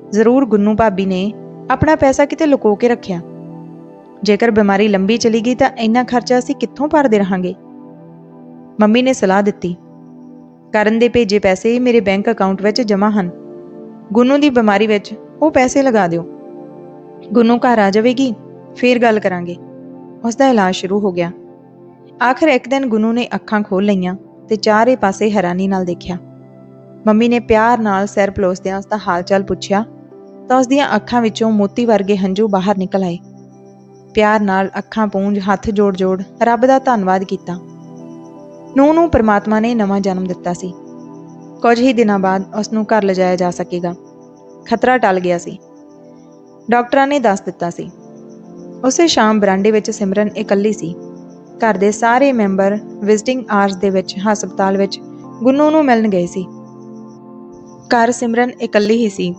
ਜ਼ਰੂਰ ਗੁੰਨੂ ਭਾਬੀ ਨੇ ਆਪਣਾ ਪੈਸਾ ਕਿਤੇ ਲੁਕੋ ਕੇ ਰੱਖਿਆ। ਜੇਕਰ ਬਿਮਾਰੀ ਲੰਬੀ ਚਲੀ ਗਈ ਤਾਂ ਇੰਨਾ ਖਰਚਾ ਅਸੀਂ ਕਿੱਥੋਂ ਭਰਦੇ ਰਹਾਂਗੇ? ਮੰਮੀ ਨੇ ਸਲਾਹ ਦਿੱਤੀ। ਕਰਨ ਦੇ ਭੇਜੇ ਪੈਸੇ ਮੇਰੇ ਬੈਂਕ ਅਕਾਊਂਟ ਵਿੱਚ ਜਮ੍ਹਾਂ ਹਨ। ਗੁੰਨੂ ਦੀ ਬਿਮਾਰੀ ਵਿੱਚ ਉਹ ਪੈਸੇ ਲਗਾ ਦਿਓ। ਗੁੰਨੂ ਘਰ ਆ ਜਾਵੇਗੀ, ਫੇਰ ਗੱਲ ਕਰਾਂਗੇ। ਉਸ ਦਾ ਇਲਾਜ ਸ਼ੁਰੂ ਹੋ ਗਿਆ। ਆਖਰ ਇੱਕ ਦਿਨ ਗੁੰਨੂ ਨੇ ਅੱਖਾਂ ਖੋਲ ਲਈਆਂ ਤੇ ਚਾਰੇ ਪਾਸੇ ਹੈਰਾਨੀ ਨਾਲ ਦੇਖਿਆ। ਮੰਮੀ ਨੇ ਪਿਆਰ ਨਾਲ ਸਿਰ ਪਲੋਸਦਿਆਂ ਉਸ ਦਾ ਹਾਲ-ਚਾਲ ਪੁੱਛਿਆ, ਤਾਂ ਉਸ ਦੀਆਂ ਅੱਖਾਂ ਵਿੱਚੋਂ ਮੋਤੀ ਵਰਗੇ ਹੰਝੂ ਬਾਹਰ ਨਿਕਲ ਆਏ। ਪਿਆਰ ਨਾਲ ਅੱਖਾਂ ਪੂੰਝ ਹੱਥ ਜੋੜ-ਜੋੜ ਰੱਬ ਦਾ ਧੰਨਵਾਦ ਕੀਤਾ। ਨੂੰ ਨੂੰ ਪ੍ਰਮਾਤਮਾ ਨੇ ਨਵਾਂ ਜਨਮ ਦਿੱਤਾ ਸੀ। ਕੁਝ ਹੀ ਦਿਨਾਂ ਬਾਅਦ ਉਸ ਨੂੰ ਘਰ ਲਿਜਾਇਆ ਜਾ ਸਕੇਗਾ। ਖਤਰਾ ਟਲ ਗਿਆ ਸੀ। ਡਾਕਟਰਾਂ ਨੇ ਦੱਸ ਦਿੱਤਾ ਸੀ। ਉਸੇ ਸ਼ਾਮ ਬਰਾਂਡੇ ਵਿੱਚ ਸਿਮਰਨ ਇਕੱਲੀ ਸੀ। ਘਰ ਦੇ ਸਾਰੇ ਮੈਂਬਰ ਵਿਜ਼ਿਟਿੰਗ ਆਰਸ ਦੇ ਵਿੱਚ, ਹਸਪਤਾਲ ਵਿੱਚ ਗੁੰਨੂ ਨੂੰ ਮਿਲਣ ਗਏ ਸੀ। ਘਰ ਸਿਮਰਨ ਇਕੱਲੀ ਹੀ ਸੀ।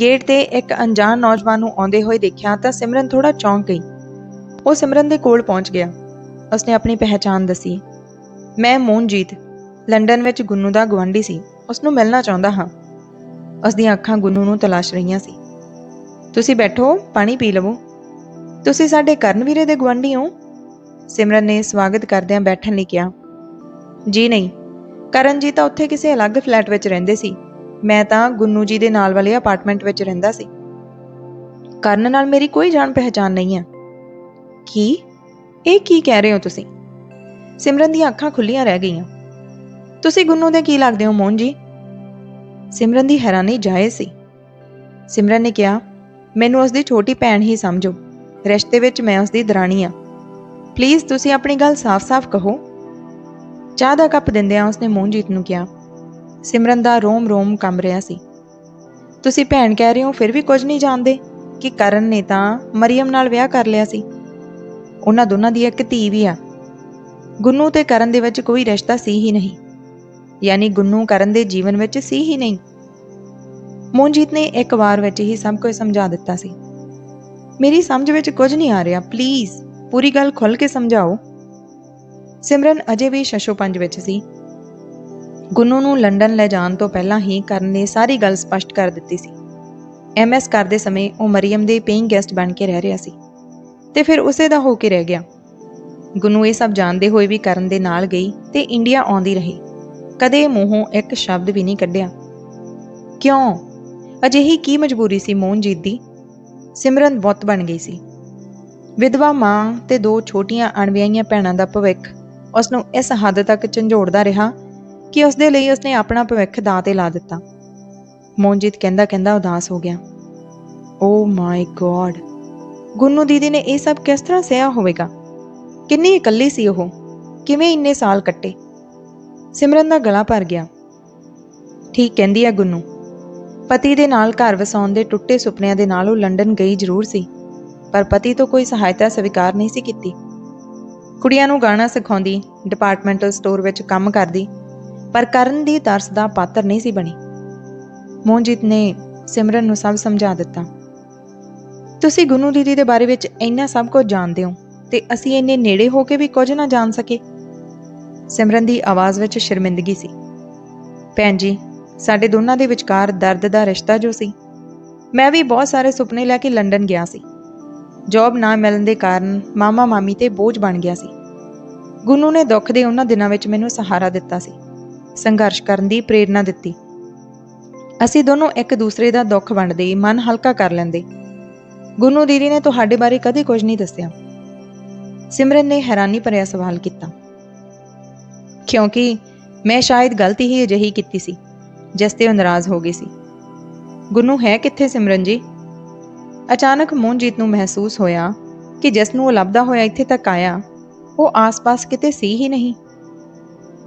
ਗੇਟ ਤੇ ਇੱਕ ਅਣਜਾਣ ਨੌਜਵਾਨ ਨੂੰ ਆਉਂਦੇ ਹੋਏ ਦੇਖਿਆ ਤਾਂ ਸਿਮਰਨ ਥੋੜਾ ਚੌਂਕ ਗਈ। ਉਹ ਸਿਮਰਨ ਦੇ ਕੋਲ ਪਹੁੰਚ ਗਿਆ। ਉਸਨੇ ਆਪਣੀ ਪਹਿਚਾਣ ਦੱਸੀ। ਮੈਂ ਮੋਹਨਜੀਤ ਲੰਡਨ ਵਿੱਚ ਗੁੰਨੂ ਦਾ ਗਵਾਂਢੀ ਸੀ। ਉਸ ਨੂੰ ਮਿਲਣਾ ਚਾਹੁੰਦਾ ਹਾਂ। ਉਸ ਦੀਆਂ ਅੱਖਾਂ ਗੁੰਨੂ ਨੂੰ ਤਲਾਸ਼ ਰਹੀਆਂ ਸੀ। ਤੁਸੀਂ ਬੈਠੋ, ਪਾਣੀ ਪੀ ਲਵੋ। ਤੁਸੀਂ ਸਾਡੇ ਕਰਨ ਵੀਰੇ ਦੇ ਗਵਾਂਢੀ ਹੋ? ਸਿਮਰਨ ਨੇ ਸਵਾਗਤ ਕਰਦਿਆਂ ਬੈਠਣ ਲਈ ਕਿਹਾ। ਜੀ ਨਹੀਂ ਕਰਨ ਜੀ ਤਾਂ ਉੱਥੇ ਕਿਸੇ ਅਲੱਗ ਫਲੈਟ ਵਿੱਚ ਰਹਿੰਦੇ ਸੀ। ਮੈਂ ਤਾਂ ਗੁੰਨੂ ਜੀ ਦੇ ਨਾਲ ਵਾਲੇ ਅਪਾਰਟਮੈਂਟ ਵਿੱਚ ਰਹਿੰਦਾ ਸੀ। ਕਰਨ ਨਾਲ ਮੇਰੀ ਕੋਈ ਜਾਣ ਪਹਿਚਾਨ ਨਹੀਂ ਹੈ। ਕੀ? ਇਹ ਕੀ ਕਹਿ ਰਹੇ ਹੋ ਤੁਸੀਂ? ਸਿਮਰਨ ਦੀਆਂ ਅੱਖਾਂ ਖੁੱਲੀਆਂ ਰਹਿ ਗਈਆਂ। ਤੁਸੀਂ ਗੁੰਨੂ ਦੇ ਕੀ ਲੱਗਦੇ ਹੋ ਮੋਹਨ ਜੀ? ਸਿਮਰਨ ਦੀ ਹੈਰਾਨੀ ਜਾਇਜ਼ ਸੀ। ਸਿਮਰਨ ਨੇ ਕਿਹਾ ਮੈਨੂੰ ਉਸ ਦੀ ਛੋਟੀ ਭੈਣ ਹੀ ਸਮਝੋ। ਰਿਸ਼ਤੇ ਵਿੱਚ ਮੈਂ ਉਸ ਦੀ ਦਰਾਣੀ ਆ। ਪਲੀਜ਼ ਤੁਸੀਂ ਆਪਣੀ ਗੱਲ ਸਾਫ਼-ਸਾਫ਼ ਕਹੋ। ਚਾਹ ਦਾ ਕੱਪ ਦਿੰਦਿਆਂ ਉਸਨੇ ਮੋਹਨਜੀਤ ਨੂੰ ਕਿਹਾ। ਸਿਮਰਨ ਦਾ ਰੋਮ-ਰੋਮ ਕੰਬ ਰਿਹਾ ਸੀ। ਤੁਸੀਂ ਭੈਣ ਕਹਿ ਰਹੇ ਹੋ, ਫਿਰ ਵੀ ਕੁਝ ਨਹੀਂ ਜਾਣਦੇ? ਕਿ ਕਰਨ ਨੇ ਤਾਂ ਮਰੀਮ ਨਾਲ ਵਿਆਹ ਕਰ ਲਿਆ ਸੀ। ਉਹਨਾਂ ਦੋਨਾਂ ਦੀ ਇੱਕ ਧੀ ਵੀ ਆ। ਗੁੰਨੂ ਤੇ ਕਰਨ ਦੇ ਵਿੱਚ ਕੋਈ ਰਿਸ਼ਤਾ ਸੀ ਹੀ ਨਹੀਂ। ਯਾਨੀ ਗੁੰਨੂ ਕਰਨ ਦੇ ਜੀਵਨ ਵਿੱਚ ਸੀ ਹੀ ਨਹੀਂ। ਮੋਹਨਜੀਤ ਨੇ ਇੱਕ ਵਾਰ ਵਿੱਚ ਹੀ ਸਭ ਕੁਝ ਸਮਝਾ ਦਿੱਤਾ ਸੀ। ਮੇਰੀ ਸਮਝ ਵਿੱਚ ਕੁਝ ਨਹੀਂ ਆ ਰਿਹਾ ਪਲੀਜ਼ ਪੂਰੀ ਗੱਲ ਖੁੱਲ ਕੇ ਸਮਝਾਓ। ਸਿਮਰਨ ਅਜੇ ਵੀ ਸ਼ਸ਼ੋ ਪੰਜ ਵਿੱਚ ਸੀ। ਗੁੰਨੂ ਨੂੰ ਲੰਡਨ ਲੈ ਜਾਣ ਤੋਂ ਪਹਿਲਾਂ ਹੀ ਕਰਨ ਨੇ ਸਾਰੀ ਗੱਲ ਸਪਸ਼ਟ ਕਰ ਦਿੱਤੀ ਸੀ। ਐਮਐਸ ਕਰਦੇ ਸਮੇਂ ਉਹ ਮਰੀਮ ਦੇ ਪੇਇੰਗ ਗੈਸਟ ਬਣ ਕੇ ਰਹਿ ਰਿਹਾ ਸੀ ਤੇ ਫਿਰ ਉਸੇ ਦਾ ਹੋ ਕੇ ਰਹਿ ਗਿਆ। ਗੁੰਨੂ ਇਹ ਸਭ ਜਾਣਦੇ ਹੋਏ ਵੀ ਕਰਨ ਦੇ ਨਾਲ ਗਈ ਤੇ ਇੰਡੀਆ ਆਉਂਦੀ ਰਹੀ। ਕਦੇ ਮੂੰਹੋਂ ਇੱਕ ਸ਼ਬਦ ਵੀ ਨਹੀਂ ਕੱਢਿਆ। ਕਿਉਂ? ਅਜਿਹੀ ਕੀ ਮਜਬੂਰੀ ਸੀ ਮੋਹਨਜੀਤ ਦੀ? ਸਿਮਰਨ ਬੁੱਤ ਬਣ ਗਈ ਸੀ। ਵਿਧਵਾ ਮਾਂ ਤੇ ਦੋ ਛੋਟੀਆਂ ਅਣਵਿਆਹੀਆਂ ਭੈਣਾਂ ਦਾ ਭਵਿੱਖ ਉਸ ਨੂੰ ਇਸ ਹੱਦ ਤੱਕ ਝੰਜੋੜਦਾ ਰਿਹਾ ਕਿ ਉਸ ਦੇ ਲਈ ਉਸਨੇ ਆਪਣਾ ਭਵਿੱਖ ਦਾਅ ਤੇ ਲਾ ਦਿੱਤਾ। ਮੋਹਨਜੀਤ ਕਹਿੰਦਾ ਕਹਿੰਦਾ ਉਦਾਸ ਹੋ ਗਿਆ। ਓ ਮਾਈ ਗੋਡ ਗੁੰਨੂ ਦੀਦੀ ਨੇ ਇਹ ਸਭ ਕਿਸ ਤਰ੍ਹਾਂ ਸਹਿਆ ਹੋਵੇਗਾ? ਕਿੰਨੀ ਇਕੱਲੀ ਸੀ ਉਹ? ਕਿਵੇਂ ਇੰਨੇ ਸਾਲ ਕੱਟੇ? ਸਿਮਰਨ ਦਾ ਗਲਾ ਭਰ ਗਿਆ। ਠੀਕ ਕਹਿੰਦੀ ਆ ਗੁੰਨੂ। ਪਤੀ ਦੇ ਨਾਲ ਘਰ ਵਸਾਉਣ ਦੇ ਟੁੱਟੇ ਸੁਪਨਿਆਂ ਦੇ ਨਾਲ ਉਹ ਲੰਡਨ ਗਈ ਜ਼ਰੂਰ ਸੀ, ਪਰ ਪਤੀ ਤੋਂ ਕੋਈ ਸਹਾਇਤਾ ਸਵੀਕਾਰ ਨਹੀਂ ਸੀ ਕੀਤੀ। ਕੁੜੀਆਂ ਨੂੰ ਗਾਣਾ ਸਿਖਾਉਂਦੀ ਡਿਪਾਰਟਮੈਂਟਲ ਸਟੋਰ ਵਿੱਚ ਕੰਮ ਕਰਦੀ, ਪਰ ਕਰਨ ਦੀ ਤਰਸ ਦਾ ਪਾਤਰ ਨਹੀਂ ਸੀ ਬਣੀ। ਮੋਹਨਜੀਤ ਨੇ ਸਿਮਰਨ ਨੂੰ ਸਭ ਸਮਝਾ ਦਿੱਤਾ। ਤੁਸੀਂ ਗੁੰਨੂ ਦੀਦੀ ਦੇ ਬਾਰੇ ਵਿੱਚ ਇੰਨਾ ਸਭ ਕੁਝ ਜਾਣਦੇ ਹੋ, ਤੇ ਅਸੀਂ ਇੰਨੇ ਨੇੜੇ ਹੋ ਕੇ ਵੀ ਕੁਝ ਨਾ ਜਾਣ ਸਕੇ? ਸਿਮਰਨ ਦੀ ਆਵਾਜ਼ ਵਿੱਚ ਸ਼ਰਮਿੰਦਗੀ ਸੀ। ਭੈਣ ਜੀ ਸਾਡੇ ਦੋਨਾਂ ਦੇ ਵਿਚਕਾਰ ਦਰਦ ਦਾ ਰਿਸ਼ਤਾ ਜੋ ਸੀ, ਮੈਂ ਵੀ ਬਹੁਤ ਸਾਰੇ ਸੁਪਨੇ ਲੈ ਕੇ ਲੰਡਨ ਗਿਆ ਸੀ। ਜੌਬ ਨਾ ਮਿਲਣ ਦੇ ਕਾਰਨ ਮਾਮਾ ਮਾਮੀ ਤੇ ਬੋਝ ਬਣ ਗਿਆ ਸੀ। ਗੁੰਨੂ ਨੇ ਦੁੱਖ ਦੇ ਉਹਨਾਂ ਦਿਨਾਂ ਵਿੱਚ ਮੈਨੂੰ ਸਹਾਰਾ ਦਿੱਤਾ ਸੀ। ਸੰਘਰਸ਼ ਕਰਨ ਦੀ ਪ੍ਰੇਰਣਾ ਦਿੱਤੀ। ਅਸੀਂ ਦੋਨੋਂ ਇੱਕ ਦੂਸਰੇ ਦਾ ਦੁੱਖ ਵੰਡਦੇ, ਮਨ ਹਲਕਾ ਕਰ ਲੈਂਦੇ। ਗੁੰਨੂ ਦੀਦੀ ਨੇ ਤੁਹਾਡੇ ਬਾਰੇ ਕਦੇ ਕੁਝ ਨਹੀਂ ਦੱਸਿਆ। ਸਿਮਰਨ ਨੇ ਹੈਰਾਨੀ ਭਰਿਆ ਸਵਾਲ ਕੀਤਾ। ਕਿਉਂਕਿ ਮੈਂ ਸ਼ਾਇਦ ਗਲਤੀ ਹੀ ਅਜਿਹੀ ਕੀਤੀ ਸੀ। ਜਿਸ ਤੇ ਉਹ ਨਾਰਾਜ਼ ਹੋ ਗਈ ਸੀ। ਗੁੰਨੂ ਹੈ ਕਿੱਥੇ ਸਿਮਰਨ ਜੀ? ਅਚਾਨਕ ਮੋਹਨਜੀਤ ਨੂੰ ਮਹਿਸੂਸ ਹੋਇਆ ਕਿ ਜਿਸ ਨੂੰ ਉਹ ਲੱਭਦਾ ਹੋਇਆ ਇੱਥੇ ਤੱਕ ਆਇਆ, ਉਹ ਆਸ-ਪਾਸ ਕਿਤੇ ਸੀ ਹੀ ਨਹੀਂ।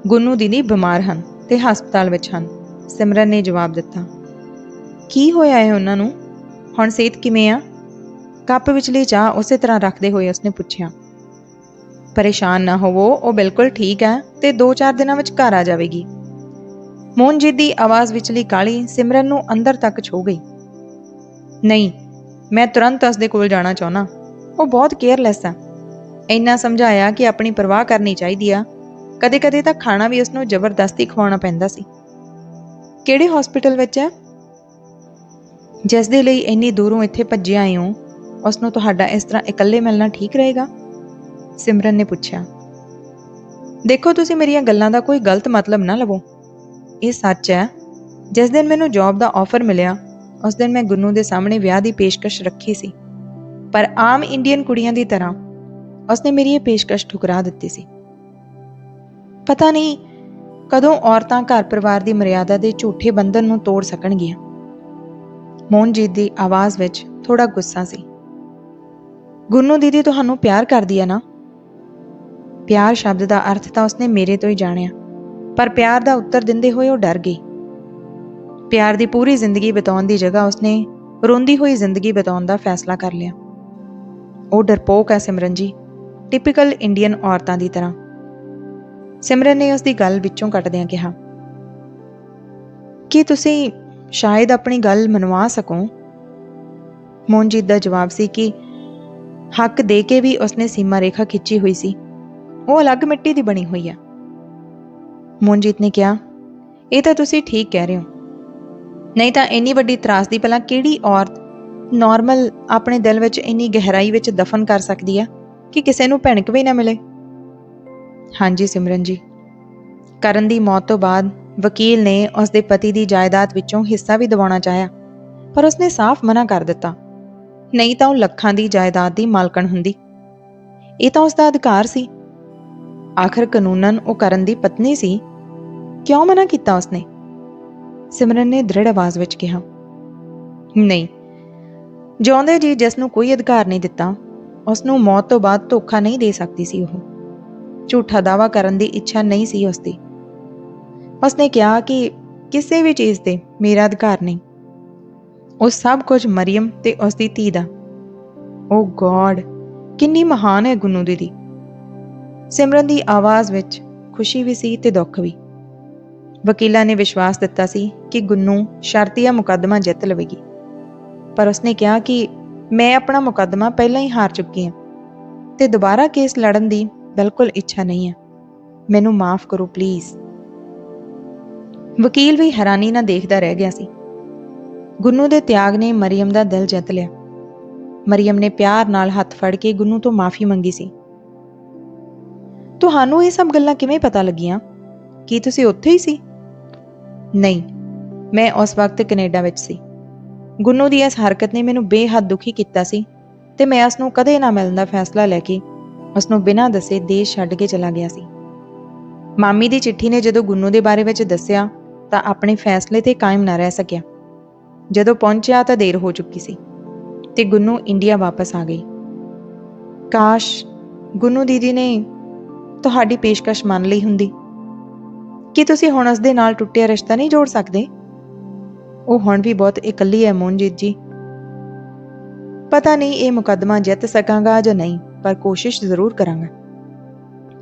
ਗੁੰਨੂ ਦੀਦੀ ਬਿਮਾਰ ਹਨ ਤੇ ਹਸਪਤਾਲ ਵਿੱਚ ਹਨ। ਸਿਮਰਨ ਨੇ ਜਵਾਬ ਦਿੱਤਾ, ਕੀ ਹੋਇਆ ਹੈ ਉਹਨਾਂ ਨੂੰ? ਹੁਣ ਸਿਹਤ ਕਿਵੇਂ ਆ? ਕੱਪ ਵਿਚਲੀ ਚਾਹ ਉਸੇ ਤਰ੍ਹਾਂ ਰੱਖਦੇ ਹੋਏ ਉਸਨੇ ਪੁੱਛਿਆ, ਪਰੇਸ਼ਾਨ ਨਾ ਹੋਵੋ, ਉਹ ਬਿਲਕੁਲ ਠੀਕ ਹੈ ਤੇ 2-4 ਦਿਨਾਂ ਵਿੱਚ ਘਰ ਆ ਜਾਵੇਗੀ। ਮੋਹਨਜੀਤ ਦੀ ਆਵਾਜ਼ ਵਿਚਲੀ ਕਾਲੀ ਸਿਮਰਨ ਨੂੰ ਅੰਦਰ ਤੱਕ ਛੋ ਗਈ। ਨਹੀਂ, ਮੈਂ ਤੁਰੰਤ ਉਸ ਦੇ ਕੋਲ ਜਾਣਾ ਚਾਹੁੰਦਾ। ਉਹ ਬਹੁਤ ਕੇਅਰਲੈਸ ਆ। ਇੰਨਾ ਸਮਝਾਇਆ ਕਿ ਆਪਣੀ ਪਰਵਾਹ ਕਰਨੀ ਚਾਹੀਦੀ ਆ। ਕਦੇ-ਕਦੇ ਤਾਂ ਖਾਣਾ ਵੀ ਉਸ ਨੂੰ ਜ਼ਬਰਦਸਤੀ ਖਵਾਉਣਾ ਪੈਂਦਾ ਸੀ। ਕਿਹੜੇ ਹਸਪੀਟਲ ਵਿੱਚ ਹੈ ਜਿਸ ਦੇ ਲਈ ਇੰਨੀ ਦੂਰੋਂ ਇੱਥੇ ਭੱਜੇ ਆਏ ਹੋ ਉਸ ਨੂੰ ਤੁਹਾਡਾ ਇਸ ਤਰ੍ਹਾਂ ਇਕੱਲੇ ਮਿਲਣਾ ਠੀਕ ਰਹੇਗਾ? ਸਿਮਰਨ ਨੇ ਪੁੱਛਿਆ। ਦੇਖੋ, ਤੁਸੀਂ ਮੇਰੀਆਂ ਗੱਲਾਂ ਦਾ ਕੋਈ ਗਲਤ ਮਤਲਬ ਨਾ ਲਵੋ। ਇਹ ਸੱਚ ਹੈ, ਜਿਸ ਦਿਨ ਮੈਨੂੰ ਜੌਬ ਦਾ ਆਫਰ ਮਿਲਿਆ, ਉਸ ਦਿਨ ਮੈਂ ਗੁੰਨੂ ਦੇ ਸਾਹਮਣੇ ਵਿਆਹ ਦੀ ਪੇਸ਼ਕਸ਼ ਰੱਖੀ ਸੀ। ਪਰ ਆਮ ਇੰਡੀਅਨ ਕੁੜੀਆਂ ਦੀ ਤਰ੍ਹਾਂ ਉਸਨੇ ਮੇਰੀ ਇਹ ਪੇਸ਼ਕਸ਼ ਠੁਕਰਾ ਦਿੱਤੀ ਸੀ। ਪਤਾ ਨਹੀਂ ਕਦੋਂ ਔਰਤਾਂ ਘਰ ਪਰਿਵਾਰ ਦੀ ਮਰਿਆਦਾ ਦੇ ਝੂਠੇ ਬੰਧਨ ਨੂੰ ਤੋੜ ਸਕਣਗੀਆਂ। ਮੋਹਨਜੀਤ ਦੀ ਆਵਾਜ਼ ਵਿੱਚ ਥੋੜਾ ਗੁੱਸਾ ਸੀ। ਗੁੰਨੂ ਦੀਦੀ, ਤੁਹਾਨੂੰ ਪਿਆਰ ਕਰਦੀ ਹੈ ਨਾ? ਪਿਆਰ ਸ਼ਬਦ ਦਾ ਅਰਥ ਤਾਂ ਉਸਨੇ ਮੇਰੇ ਤੋਂ ਹੀ ਜਾਣਿਆ। ਪਰ ਪਿਆਰ ਦਾ ਉੱਤਰ ਦਿੰਦੇ ਹੋਏ ਉਹ ਡਰ ਗਈ। ਪਿਆਰ ਦੀ ਪੂਰੀ ਜ਼ਿੰਦਗੀ ਬਿਤਾਉਣ ਦੀ ਜਗ੍ਹਾ ਉਸਨੇ ਰੋਂਦੀ ਹੋਈ ਜ਼ਿੰਦਗੀ ਬਿਤਾਉਣ ਦਾ ਫੈਸਲਾ ਕਰ ਲਿਆ। ਉਹ ਡਰਪੋਕ ਹੈ ਸਿਮਰਨ ਜੀ, ਟਿਪੀਕਲ ਇੰਡੀਅਨ ਔਰਤਾਂ ਦੀ ਤਰ੍ਹਾਂ। ਸਿਮਰਨ ਨੇ ਉਸ ਦੀ ਗੱਲ ਵਿੱਚੋਂ ਕੱਟਦਿਆਂ ਕਿਹਾ, ਕੀ ਤੁਸੀਂ ਸ਼ਾਇਦ ਆਪਣੀ ਗੱਲ ਮਨਵਾ ਸਕੋ? ਮੋਹਨਜੀਤ ਦਾ ਜਵਾਬ ਸੀ ਕਿ ਹੱਕ ਦੇ ਕੇ ਵੀ ਉਸਨੇ ਸੀਮਾ ਰੇਖਾ ਖਿੱਚੀ ਹੋਈ ਸੀ। ਉਹ ਅਲੱਗ ਮਿੱਟੀ ਦੀ ਬਣੀ ਹੋਈ ਹੈ ਮੋਨਜੀਤ ਨੇ ਕਿਹਾ, ਇਹ ਤਾਂ ਤੁਸੀਂ ਠੀਕ ਕਹਿ ਰਹੇ ਹੋ। ਨਹੀਂ ਤਾਂ ਇੰਨੀ ਵੱਡੀ ਤਰਾਸਦੀ ਭਲਾ ਕਿਹੜੀ ਔਰਤ ਨਾਰਮਲ ਆਪਣੇ ਦਿਲ ਵਿੱਚ ਇੰਨੀ ਗਹਿਰਾਈ ਵਿੱਚ ਦਫਨ ਕਰ ਸਕਦੀ ਹੈ ਕਿ ਕਿਸੇ ਨੂੰ ਭਿਣਕ ਵੀ ਨਾ ਮਿਲੇ? ਹਾਂਜੀ ਸਿਮਰਨ ਜੀ। ਕਰਨ ਦੀ ਮੌਤ ਤੋਂ ਬਾਅਦ ਵਕੀਲ ਨੇ ਉਸ ਦੇ ਪਤੀ ਦੀ ਜਾਇਦਾਦ ਵਿੱਚੋਂ ਹਿੱਸਾ ਵੀ ਦਿਵਾਉਣਾ ਚਾਹਿਆ, ਪਰ ਉਸਨੇ ਸਾਫ਼ ਮਨਾ ਕਰ ਦਿੱਤਾ। ਨਹੀਂ ਤਾਂ ਉਹ ਲੱਖਾਂ ਦੀ ਜਾਇਦਾਦ ਦੀ ਮਾਲਕਣ ਹੁੰਦੀ। ਇਹ ਤਾਂ ਉਸ ਦਾ ਅਧਿਕਾਰ ਸੀ ਆਖਰ ਕਾਨੂੰਨਨ ਉਹ ਕਰਨ ਦੀ ਪਤਨੀ ਸੀ? ਕਿਉਂ ਮਨਾ ਕੀਤਾ ਉਸਨੇ? ਸਿਮਰਨ ਨੇ ਦ੍ਰਿੜ ਆਵਾਜ਼ ਵਿੱਚ ਕਿਹਾ, ਨਹੀਂ, ਜਿਉਂਦੇ ਜੀ ਜਿਸ ਨੂੰ ਕੋਈ ਅਧਿਕਾਰ ਨਹੀਂ ਦਿੱਤਾ ਉਸ ਨੂੰ ਮੌਤ ਤੋਂ ਬਾਅਦ ਧੋਖਾ ਨਹੀਂ ਦੇ ਸਕਦੀ ਸੀ ਉਹ। ਝੂਠਾ ਦਾਵਾ ਕਰਨ ਦੀ ਇੱਛਾ ਨਹੀਂ ਸੀ ਉਸਦੀ। ਉਸਨੇ ਕਿਹਾ ਕਿ ਕਿਸੇ ਵੀ ਚੀਜ਼ ਤੇ ਮੇਰਾ ਅਧਿਕਾਰ ਨਹੀਂ। ਉਹ ਸਭ ਕੁਝ ਮਰੀਮ ਤੇ ਉਸ ਦੀ ਧੀ ਦਾ। ਓ ਗੋਡ, ਕਿੰਨੀ ਮਹਾਨ ਹੈ ਗੁੰਨੂ ਦੀਦੀ ਸਿਮਰਨ ਦੀ ਆਵਾਜ਼ ਵਿੱਚ ਖੁਸ਼ੀ ਵੀ ਸੀ ਤੇ ਦੁੱਖ ਵੀ। ਵਕੀਲਾਂ ਨੇ ਵਿਸ਼ਵਾਸ ਦਿੱਤਾ ਸੀ ਕਿ ਗੁੰਨੂ ਸ਼ਰਤੀਆ ਮੁਕੱਦਮਾ ਜਿੱਤ ਲਵੇਗੀ। ਪਰ ਉਸਨੇ ਕਿਹਾ ਕਿ ਮੈਂ ਆਪਣਾ ਮੁਕੱਦਮਾ ਪਹਿਲਾਂ ਹੀ ਹਾਰ ਚੁੱਕੀ ਹਾਂ ਤੇ ਦੁਬਾਰਾ ਕੇਸ ਲੜਨ ਦੀ ਬਿਲਕੁਲ ਇੱਛਾ ਨਹੀਂ ਹੈ। ਮੈਨੂੰ ਮਾਫ ਕਰੋ ਪਲੀਜ਼ ਵਕੀਲ ਵੀ ਹੈਰਾਨੀ ਨਾਲ ਦੇਖਦਾ ਰਹਿ ਗਿਆ ਸੀ। ਗੁੰਨੂ ਦੇ ਤਿਆਗ ਨੇ ਮਰੀਮ ਦਾ ਦਿਲ ਜਿੱਤ ਲਿਆ। ਮਰੀਮ ਨੇ ਪਿਆਰ ਨਾਲ ਹੱਥ ਫੜ ਕੇ ਗੁੰਨੂ ਤੋਂ ਮਾਫੀ ਮੰਗੀ ਸੀ। ਤੁਹਾਨੂੰ ਇਹ ਸਭ ਗੱਲਾਂ ਕਿਵੇਂ ਪਤਾ ਲੱਗੀਆਂ? ਕੀ ਤੁਸੀਂ ਉੱਥੇ ਹੀ ਸੀ? ਨਹੀਂ, ਮੈਂ ਉਸ ਵਕਤ ਕੈਨੇਡਾ ਵਿੱਚ ਸੀ। ਗੁੰਨੂ ਦੀ ਇਸ ਹਰਕਤ ਨੇ ਮੈਨੂੰ ਬੇਹੱਦ ਦੁਖੀ ਕੀਤਾ ਸੀ ਤੇ ਮੈਂ ਉਸ ਨੂੰ ਕਦੇ ਨਾ ਮਿਲਣ ਦਾ ਫੈਸਲਾ ਲੈ ਕੇ ਉਸ ਨੂੰ ਬਿਨਾਂ ਦੱਸੇ ਦੇਸ਼ ਛੱਡ ਕੇ ਚਲਾ ਗਿਆ ਸੀ। ਮਾਮੀ ਦੀ ਚਿੱਠੀ ਨੇ ਜਦੋਂ ਗੁੰਨੂ ਦੇ ਬਾਰੇ ਵਿੱਚ ਦੱਸਿਆ ਤਾਂ ਆਪਣੇ ਫੈਸਲੇ ਤੇ ਕਾਇਮ ਨਾ ਰਹਿ ਸਕਿਆ। ਜਦੋਂ ਪਹੁੰਚਿਆ ਤਾਂ ਦੇਰ ਹੋ ਚੁੱਕੀ ਸੀ ਤੇ ਗੁੰਨੂ ਇੰਡੀਆ ਵਾਪਸ ਆ ਗਈ। ਕਾਸ਼ ਗੁੰਨੂ ਦੀਦੀ ਨੇ ਤੁਹਾਡੀ ਪੇਸ਼ਕਸ਼ ਮੰਨ ਲਈ ਹੁੰਦੀ। ਕੀ ਤੁਸੀਂ ਹੁਣ ਉਸ ਦੇ ਨਾਲ ਟੁੱਟਿਆ ਰਿਸ਼ਤਾ ਨਹੀਂ ਜੋੜ ਸਕਦੇ? ਉਹ ਹੁਣ ਵੀ ਬਹੁਤ ਇਕੱਲੀ ਹੈ ਮੋਹਨਜੀਤ ਜੀ। ਪਤਾ ਨਹੀਂ ਇਹ ਮੁਕੱਦਮਾ ਜਿੱਤ ਸਕਾਂਗਾ ਜਾਂ ਨਹੀਂ, ਪਰ ਕੋਸ਼ਿਸ਼ ਜ਼ਰੂਰ ਕਰਾਂਗਾ।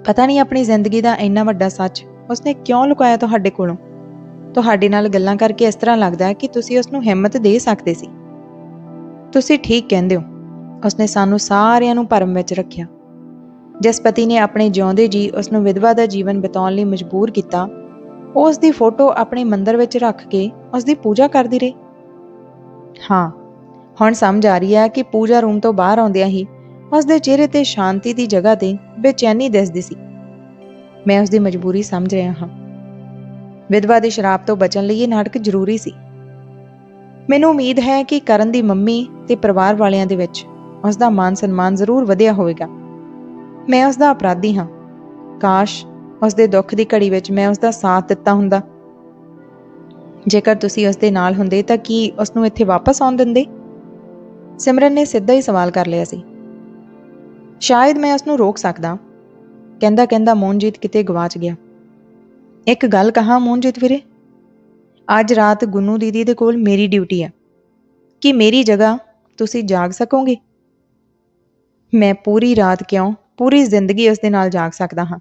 ਪਤਾ ਨਹੀਂ ਆਪਣੀ ਜ਼ਿੰਦਗੀ ਦਾ ਇੰਨਾ ਵੱਡਾ ਸੱਚ ਉਸਨੇ ਕਿਉਂ ਲੁਕਾਇਆ ਤੁਹਾਡੇ ਕੋਲੋਂ? ਤੁਹਾਡੇ ਨਾਲ ਗੱਲਾਂ ਕਰਕੇ ਇਸ ਤਰ੍ਹਾਂ ਲੱਗਦਾ ਹੈ ਕਿ ਤੁਸੀਂ ਉਸ ਨੂੰ ਹਿੰਮਤ ਦੇ ਸਕਦੇ ਸੀ। ਤੁਸੀਂ ਠੀਕ ਕਹਿੰਦੇ ਹੋ। ਉਸਨੇ ਸਾਨੂੰ ਸਾਰਿਆਂ ਨੂੰ ਭਰਮ ਵਿੱਚ ਰੱਖਿਆ। ਜਿਸ ਪਤੀ ਨੇ ਆਪਣੇ ਜਿਉਂਦੇ ਜੀ ਉਸ ਨੂੰ ਵਿਧਵਾ ਦਾ ਜੀਵਨ ਬਿਤਾਉਣ ਲਈ ਮਜਬੂਰ ਕੀਤਾ ਉਹ ਉਸ ਦੀ ਫੋਟੋ ਆਪਣੇ ਮੰਦਰ ਵਿੱਚ ਰੱਖ ਕੇ ਉਸ ਦੀ ਪੂਜਾ ਕਰਦੀ ਰਹੀ। ਹਾਂ, ਹੁਣ ਸਮਝ ਆ ਰਹੀ ਹੈ ਕਿ ਪੂਜਾ ਰੂਮ ਤੋਂ ਬਾਹਰ ਆਉਂਦਿਆਂ ਹੀ ਉਸ ਦੇ ਚਿਹਰੇ ਤੇ ਸ਼ਾਂਤੀ ਦੀ ਜਗ੍ਹਾ ਤੇ ਬੇਚੈਨੀ ਦਿਸਦੀ ਸੀ। ਮੈਂ ਉਸ ਦੀ ਮਜਬੂਰੀ ਸਮਝ ਰਿਹਾ ਹਾਂ। ਵਿਧਵਾ ਦੀ ਸ਼ਰਾਬ ਤੋਂ ਬਚਣ ਲਈ ਇਹ ਨਾਟਕ ਜ਼ਰੂਰੀ ਸੀ। ਮੈਨੂੰ ਉਮੀਦ ਹੈ ਕਿ ਕਰਨ ਦੀ ਮੰਮੀ ਤੇ ਪਰਿਵਾਰ ਵਾਲਿਆਂ ਦੇ ਵਿੱਚ ਉਸ ਦਾ ਮਾਨ ਸਨਮਾਨ ਜ਼ਰੂਰ ਵਧਿਆ ਹੋਵੇਗਾ। ਮੈਂ ਉਸ ਦਾ ਅਪਰਾਧੀ ਹਾਂ। ਕਾਸ਼ ਉਸ ਦੇ ਦੁੱਖ ਦੀ ਘੜੀ ਵਿੱਚ ਮੈਂ ਉਸ ਦਾ ਸਾਥ ਦਿੱਤਾ ਹੁੰਦਾ। ਜੇਕਰ ਤੁਸੀਂ ਉਸ ਦੇ ਨਾਲ ਹੁੰਦੇ ਤਾਂ ਕੀ ਉਸ ਨੂੰ ਇੱਥੇ ਵਾਪਸ ਆਉਣ ਦਿੰਦੇ? ਸਿਮਰਨ ਨੇ ਸਿੱਧਾ ਹੀ ਸਵਾਲ ਕਰ ਲਿਆ ਸੀ। ਸ਼ਾਇਦ ਮੈਂ ਉਸ ਨੂੰ ਰੋਕ ਸਕਦਾ। ਕਹਿੰਦਾ ਕਹਿੰਦਾ ਮੋਹਨਜੀਤ ਕਿਤੇ ਗਵਾਚ ਗਿਆ। ਇੱਕ ਗੱਲ ਕਹਾ ਮੋਹਨਜੀਤ ਵੀਰੇ? ਅੱਜ ਰਾਤ ਗੁੰਨੂ ਦੀਦੀ ਦੇ ਕੋਲ ਮੇਰੀ ਡਿਊਟੀ ਹੈ। ਕਿ ਮੇਰੀ ਜਗ੍ਹਾ ਤੁਸੀਂ ਜਾਗ ਸਕੋਗੇ? ਮੈਂ ਪੂਰੀ ਰਾਤ ਕਿਉਂ ਪੂਰੀ ਜ਼ਿੰਦਗੀ ਉਸ ਦੇ ਨਾਲ ਜਾਗ ਸਕਦਾ ਹਾਂ।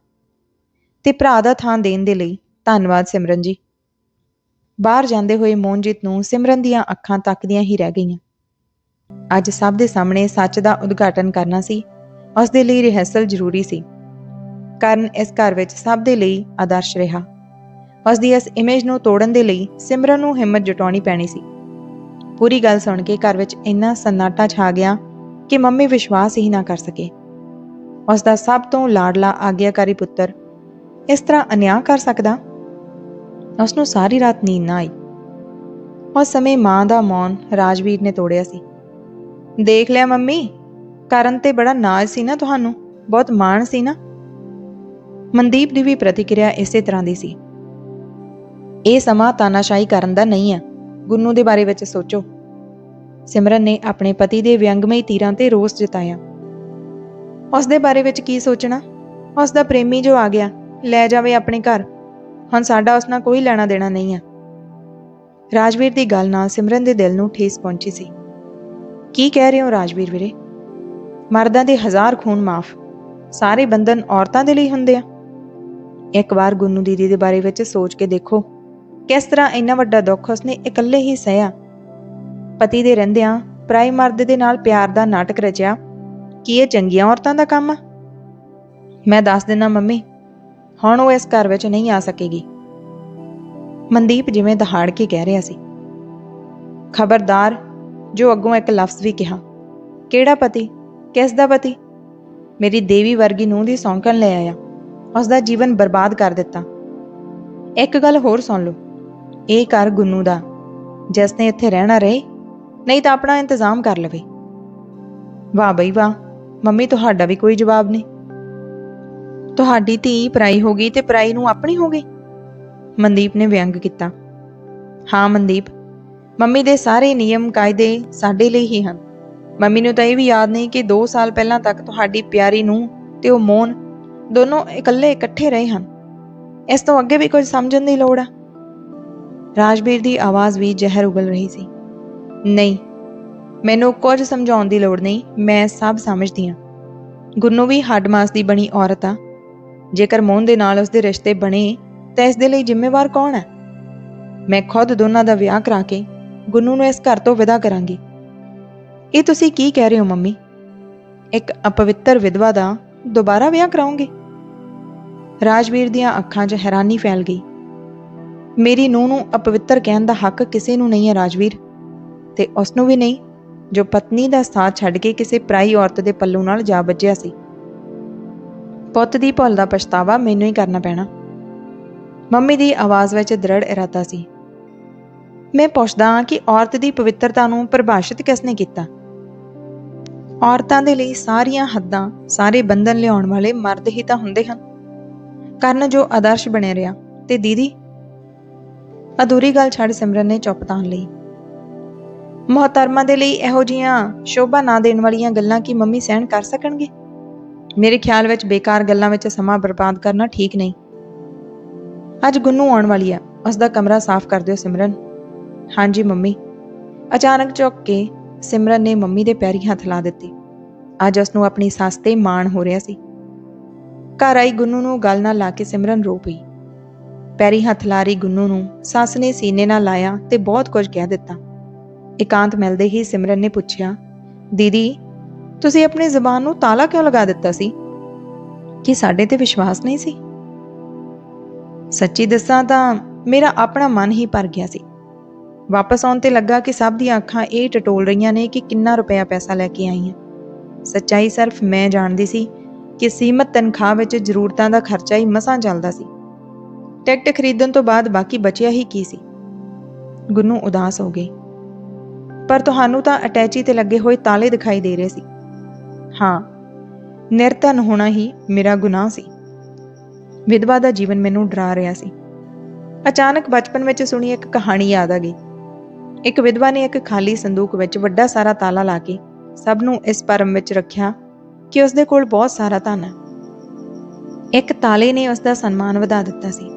ਤੇ ਭਰਾ ਦਾ ਥਾਂ ਦੇਣ ਦੇ ਲਈ ਧੰਨਵਾਦ ਸਿਮਰਨ ਜੀ। ਬਾਹਰ ਜਾਂਦੇ ਹੋਏ ਮੋਹਨਜੀਤ ਨੂੰ ਸਿਮਰਨ ਦੀਆਂ ਅੱਖਾਂ ਤੱਕਦੀਆਂ ਹੀ ਰਹਿ ਗਈਆਂ। ਅੱਜ ਸਭ ਦੇ ਸਾਹਮਣੇ ਸੱਚ ਦਾ ਉਦਘਾਟਨ ਕਰਨਾ ਸੀ ਉਸ ਦੇ ਲਈ ਰਿਹਰਸਲ ਜ਼ਰੂਰੀ ਸੀ। ਕਰਨ ਇਸ ਘਰ ਵਿੱਚ ਸਭ ਦੇ ਲਈ ਆਦਰਸ਼ ਰਿਹਾ। ਉਸ ਦੀ ਇਸ ਇਮੇਜ ਨੂੰ ਤੋੜਨ ਦੇ ਲਈ ਸਿਮਰਨ ਨੂੰ ਹਿੰਮਤ ਜੁਟਾਉਣੀ ਪੈਣੀ ਸੀ। ਪੂਰੀ ਗੱਲ ਸੁਣ ਕੇ ਘਰ ਵਿੱਚ ਇੰਨਾ ਸੰਨਾਟਾ ਛਾ ਗਿਆ ਕਿ ਮੰਮੀ ਵਿਸ਼ਵਾਸ ਹੀ ਨਾ ਕਰ ਸਕੇ। ਉਸ ਦਾ ਸਭ ਤੋਂ ਲਾਡਲਾ ਆਗਿਆਕਾਰੀ ਪੁੱਤਰ ਇਸ ਤਰ੍ਹਾਂ ਅਨਿਆਂ ਕਰ ਸਕਦਾ? ਉਸ ਨੂੰ ਸਾਰੀ ਰਾਤ ਨੀਂਦ ਨਾ ਆਈ। ਉਸ ਸਮੇਂ ਮਾਂ ਦਾ ਮੌਨ ਰਾਜਵੀਰ ਨੇ ਤੋੜਿਆ ਸੀ। ਦੇਖ ਲਿਆ ਮੰਮੀ, ਕਰਨ ਤੇ ਬੜਾ ਨਾਜ਼ ਸੀ ਨਾ ਤੁਹਾਨੂੰ, ਬਹੁਤ ਮਾਣ ਸੀ ਨਾ? ਮਨਦੀਪ ਦੀ ਵੀ ਪ੍ਰਤੀਕਿਰਿਆ ਇਸੇ ਤਰ੍ਹਾਂ ਦੀ ਸੀ। ਇਹ ਸਮਾਂ ਤਾਨਾਸ਼ਾਹੀ ਕਰਨ ਦਾ ਨਹੀਂ ਹੈ, ਗੁੰਨੂ ਦੇ ਬਾਰੇ ਵਿੱਚ ਸੋਚੋ। ਸਿਮਰਨ ਨੇ ਆਪਣੇ ਪਤੀ ਦੇ ਵਿਅੰਗਮਈ ਤੀਰਾਂ ਤੇ ਰੋਸ ਜਤਾਇਆ। ਉਸ ਦੇ ਬਾਰੇ ਵਿੱਚ ਕੀ ਸੋਚਣਾ? ਉਸ ਦਾ ਪ੍ਰੇਮੀ ਜੋ ਆ ਗਿਆ, ਲੈ ਜਾਵੇ ਆਪਣੇ ਘਰ। ਹੁਣ ਸਾਡਾ ਉਸ ਨਾਲ ਕੋਈ ਲੈਣਾ ਦੇਣਾ ਨਹੀਂ ਹੈ ਰਾਜਵੀਰ ਦੀ ਗੱਲ ਨਾਲ ਸਿਮਰਨ ਦੇ ਦਿਲ ਨੂੰ ਠੇਸ ਪਹੁੰਚੀ ਸੀ। ਕੀ ਕਹਿ ਰਹੇ ਹੋ ਰਾਜਵੀਰ ਵੀਰੇ? ਮਰਦਾਂ ਦੇ ਹਜ਼ਾਰ ਖੂਨ ਮਾਫ, ਸਾਰੇ ਬੰਧਨ ਔਰਤਾਂ ਦੇ ਲਈ ਹੁੰਦੇ ਆ। ਇੱਕ ਵਾਰ ਗੁੰਨੂ ਦੀਦੀ ਦੇ ਬਾਰੇ ਵਿੱਚ ਸੋਚ ਕੇ ਦੇਖੋ, ਕਿਸ ਤਰ੍ਹਾਂ ਇੰਨਾ ਵੱਡਾ ਦੁੱਖ ਉਸਨੇ ਇਕੱਲੇ ਹੀ ਸਹਿਆ। ਪਤੀ ਦੇ ਰਹਿੰਦਿਆਂ ਪ੍ਰਾਈ ਮਰਦ ਦੇ ਨਾਲ ਪਿਆਰ ਦਾ ਨਾਟਕ ਰਚਿਆ ਕੀ ਇਹ ਚੰਗੀਆਂ ਔਰਤਾਂ ਦਾ ਕੰਮ ਆ? ਮੈਂ ਦੱਸ ਦਿੰਨਾ ਮੰਮੀ, ਹੁਣ ਉਹ ਇਸ ਘਰ ਵਿੱਚ ਨਹੀਂ ਆ ਸਕੇਗੀ। ਮਨਦੀਪ ਜਿਵੇਂ ਦਹਾੜ ਕੇ ਕਹਿ ਰਿਹਾ ਸੀ। ਖਬਰਦਾਰ, ਜੋ ਅੱਗੋਂ ਇੱਕ ਲਫ਼ਜ਼ ਵੀ ਕਿਹਾ, ਕਿਹੜਾ ਪਤੀ? ਕਿਸ ਦਾ ਪਤੀ? ਮੇਰੀ ਦੇਵੀ ਵਰਗੀ ਨੂੰਹ ਦੀ ਸੌਂਕਣ ਲੈ ਆਇਆ। ਉਸ ਦਾ ਜੀਵਨ ਬਰਬਾਦ ਕਰ ਦਿੱਤਾ। ਇੱਕ ਗੱਲ ਹੋਰ ਸੁਣ ਲਓ। ਇਹ ਘਰ ਗੁੰਨੂ ਦਾ। ਜਿਸ ਨੇ ਇੱਥੇ ਰਹਿਣਾ ਰਹੇ, ਨਹੀਂ ਤਾਂ ਆਪਣਾ ਇੰਤਜ਼ਾਮ ਕਰ ਲਵੇ। ਵਾਹ ਬਈ ਵਾਹ। ਮੰਮੀ, ਤੁਹਾਡਾ ਵੀ ਕੋਈ ਜਵਾਬ ਨਹੀਂ। ਤੁਹਾਡੀ ਧੀ ਪਰਾਈ ਹੋ ਗਈ ਤੇ ਪਰਾਈ ਨੂੰ ਆਪਣੀ ਹੋ ਗਈ। ਮਨਦੀਪ ਨੇ ਵਿਅੰਗ ਕੀਤਾ। ਹਾਂ ਮਨਦੀਪ, ਮੰਮੀ ਦੇ ਸਾਰੇ ਨਿਯਮ ਕਾਇਦੇ ਸਾਡੇ ਲਈ ਹੀ ਹਨ। ਮੰਮੀ ਨੂੰ ਤਾਂ ਇਹ ਵੀ ਯਾਦ ਨਹੀਂ ਕਿ 2 ਸਾਲ ਪਹਿਲਾਂ ਤੱਕ ਤੁਹਾਡੀ ਪਿਆਰੀ ਨੂੰ ਤੇ ਉਹ ਮੋਨ ਦੋਨੋਂ ਇਕੱਲੇ ਇਕੱਠੇ ਰਹੇ ਹਨ। ਇਸ ਤੋਂ ਅੱਗੇ ਵੀ ਕੁਝ ਸਮਝਣ ਦੀ ਲੋੜ ਆ। ਰਾਜਵੀਰ ਦੀ ਆਵਾਜ਼ ਵੀ ਜ਼ਹਿਰ ਉਗਲ ਰਹੀ ਸੀ। ਨਹੀਂ ਮੈਨੂੰ ਕੁਝ ਸਮਝਾਉਣ ਦੀ ਲੋੜ ਨਹੀਂ, ਮੈਂ ਸਭ ਸਮਝਦੀ ਹਾਂ। ਗੁੰਨੂ ਵੀ ਹੱਡਮਾਸ ਦੀ ਬਣੀ ਔਰਤ ਆ। ਜੇਕਰ ਮੋਹਨ ਦੇ ਨਾਲ ਉਸਦੇ ਰਿਸ਼ਤੇ ਬਣੇ, ਤਾਂ ਇਸ ਦੇ ਲਈ ਜ਼ਿੰਮੇਵਾਰ ਕੌਣ ਹੈ? ਮੈਂ ਖੁਦ ਦੋਨਾਂ ਦਾ ਵਿਆਹ ਕਰਾ ਕੇ ਗੁੰਨੂ ਨੂੰ ਇਸ ਘਰ ਤੋਂ ਵਿਦਾ ਕਰਾਂਗੀ। ਇਹ ਤੁਸੀਂ ਕੀ ਕਹਿ ਰਹੇ ਹੋ, ਮੰਮੀ? ਇੱਕ ਅਪਵਿੱਤਰ ਵਿਧਵਾ ਦਾ ਦੁਬਾਰਾ ਵਿਆਹ ਕਰਾਉਂਗੇ? ਰਾਜਵੀਰ ਦੀਆਂ ਅੱਖਾਂ 'ਚ ਹੈਰਾਨੀ ਫੈਲ ਗਈ। ਮੇਰੀ ਨੂੰਹ ਨੂੰ ਅਪਵਿੱਤਰ ਕਹਿਣ ਦਾ ਹੱਕ ਕਿਸੇ ਨੂੰ ਨਹੀਂ ਹੈ, ਰਾਜਵੀਰ। ਤੇ ਉਸ ਨੂੰ ਵੀ ਨਹੀਂ। ਜੋ ਪਤਨੀ ਦਾ ਸਾਥ ਛੱਡ ਕੇ ਕਿਸੇ ਪਰਾਈ ਔਰਤ ਦੇ ਪੱਲੂ ਨਾਲ ਜਾ ਵੱਜਿਆ ਸੀ। ਪੁੱਤ ਦੀ ਭੁੱਲ ਦਾ ਪਛਤਾਵਾ ਮੈਨੂੰ ਹੀ ਕਰਨਾ ਪੈਣਾ। ਮੰਮੀ ਦੀ ਆਵਾਜ਼ ਵਿੱਚ ਦ੍ਰਿੜ ਇਰਾਦਾ ਸੀ। ਮੈਂ ਪੁੱਛਦਾ ਹਾਂ ਕਿ ਔਰਤ ਦੀ ਪਵਿੱਤਰਤਾ ਨੂੰ ਪਰਿਭਾਸ਼ਿਤ ਕਿਸਨੇ ਕੀਤਾ? ਔਰਤਾਂ ਦੇ ਲਈ ਸਾਰੀਆਂ ਹੱਦਾਂ, ਸਾਰੇ ਬੰਧਨ ਲਿਆਉਣ ਵਾਲੇ ਮਰਦ ਹੀ ਤਾਂ ਹੁੰਦੇ ਹਨ। ਕਰਨ ਜੋ ਆਦਰਸ਼ ਬਣਿਆ ਰਿਹਾ। ਤੇ ਦੀਦੀ, ਅਧੂਰੀ ਗੱਲ ਛੱਡ ਸਿਮਰਨ ਨੇ ਚੁੱਪ ਤਾਣ ਲਈ। ਮੁਹਤਰਮਾ ਦੇ ਲਈ ਇਹੋ ਜੀਆਂ ਸ਼ੋਭਾ ਨਾ ਦੇਣ ਵਾਲੀਆਂ ਗੱਲਾਂ ਕੀ ਮੰਮੀ ਸਹਿਣ ਕਰ ਸਕਣਗੇ? ਮੇਰੇ ਖਿਆਲ ਵਿੱਚ ਬੇਕਾਰ ਗੱਲਾਂ ਵਿੱਚ ਸਮਾਂ ਬਰਬਾਦ ਕਰਨਾ ਠੀਕ ਨਹੀਂ। ਅੱਜ ਗੁੰਨੂ ਆਉਣ ਵਾਲੀ ਆ। ਉਸ ਦਾ ਕਮਰਾ ਸਾਫ਼ ਕਰ ਦਿਓ ਸਿਮਰਨ। ਹਾਂਜੀ ਮੰਮੀ। ਅਚਾਨਕ ਚੁੱਕ ਕੇ ਸਿਮਰਨ ਨੇ ਮੰਮੀ ਦੇ ਪੈਰੀ ਹੱਥ ਲਾ ਦਿੱਤੇ। ਅੱਜ ਉਸ ਨੂੰ ਆਪਣੀ ਸੱਸ ਤੇ ਮਾਣ ਹੋ ਰਿਹਾ ਸੀ। ਘਰ ਆਈ ਗੁੰਨੂ ਨੂੰ ਗੱਲ ਨਾਲ ਲਾ ਕੇ ਸਿਮਰਨ ਰੋ ਪਈ। ਪੈਰੀ ਹੱਥ ਲਾਰੀ ਗੁੰਨੂ ਨੂੰ ਸੱਸ ਨੇ ਸੀਨੇ ਨਾਲ ਲਾਇਆ ਤੇ ਬਹੁਤ ਕੁਝ ਕਹਿ ਦਿੱਤਾ। ਇਕਾਂਤ ਮਿਲਦੇ ਹੀ ਸਿਮਰਨ ਨੇ ਪੁੱਛਿਆ, ਦੀਦੀ, ਤੁਸੀਂ ਆਪਣੀ ਜ਼ੁਬਾਨ ਨੂੰ ਤਾਲਾ ਕਿਉਂ ਲਗਾ ਦਿੱਤਾ ਸੀ? ਕਿ ਸਾਡੇ ਤੇ ਵਿਸ਼ਵਾਸ ਨਹੀਂ ਸੀ? ਸੱਚੀ ਦੱਸਾਂ ਤਾਂ ਮੇਰਾ ਆਪਣਾ ਮਨ ਹੀ ਭਰ ਗਿਆ ਸੀ। ਵਾਪਸ ਆਉਣ ਤੇ ਲੱਗਾ ਕਿ ਸਭ ਦੀਆਂ ਅੱਖਾਂ ਇਹ ਟਟੋਲ ਰਹੀਆਂ ਨੇ ਕਿ ਕਿੰਨਾ ਰੁਪਇਆ ਪੈਸਾ ਲੈ ਕੇ ਆਈ ਹਾਂ। ਸੱਚਾਈ ਸਿਰਫ ਮੈਂ ਜਾਣਦੀ ਸੀ ਕਿ ਸੀਮਤ ਤਨਖਾਹ ਵਿੱਚ ਜ਼ਰੂਰਤਾਂ ਦਾ ਖਰਚਾ ਹੀ ਮਸਾਂ ਚੱਲਦਾ ਸੀ। ਟਿਕਟ ਖਰੀਦਣ ਤੋਂ ਬਾਅਦ ਬਾਕੀ ਬਚਿਆ ਹੀ ਕੀ ਸੀ? ਗੁੰਨੂ ਉਦਾਸ ਹੋ ਗਈ। ਪਰ ਤੁਹਾਨੂੰ ਤਾਂ ਅਟੈਚੀ ਤੇ ਲੱਗੇ ਹੋਏ ਤਾਲੇ ਦਿਖਾਈ ਦੇ ਰਹੇ ਸੀ। ਹਾਂ, ਨਿਰਧਨ ਹੋਣਾ ਹੀ ਮੇਰਾ ਗੁਨਾਹ ਸੀ। ਵਿਧਵਾ ਦਾ ਜੀਵਨ ਮੈਨੂੰ ਡਰਾ ਰਿਹਾ ਸੀ। ਅਚਾਨਕ ਬਚਪਨ ਵਿੱਚ ਸੁਣੀ ਇੱਕ ਕਹਾਣੀ ਯਾਦ ਆ ਗਈ। ਇੱਕ ਵਿਧਵਾ ਨੇ ਇੱਕ ਖਾਲੀ ਸੰਦੂਕ ਵਿੱਚ ਵੱਡਾ ਸਾਰਾ ਤਾਲਾ ਲਾ ਕੇ ਸਭ ਨੂੰ ਇਸ ਭਰਮ ਵਿੱਚ ਰੱਖਿਆ ਕਿ ਉਸ ਦੇ ਕੋਲ ਬਹੁਤ ਸਾਰਾ ਧਨ ਹੈ ਇੱਕ ਤਾਲੇ ਨੇ ਉਸ ਦਾ ਸਨਮਾਨ ਵਧਾ ਦਿੱਤਾ ਸੀ।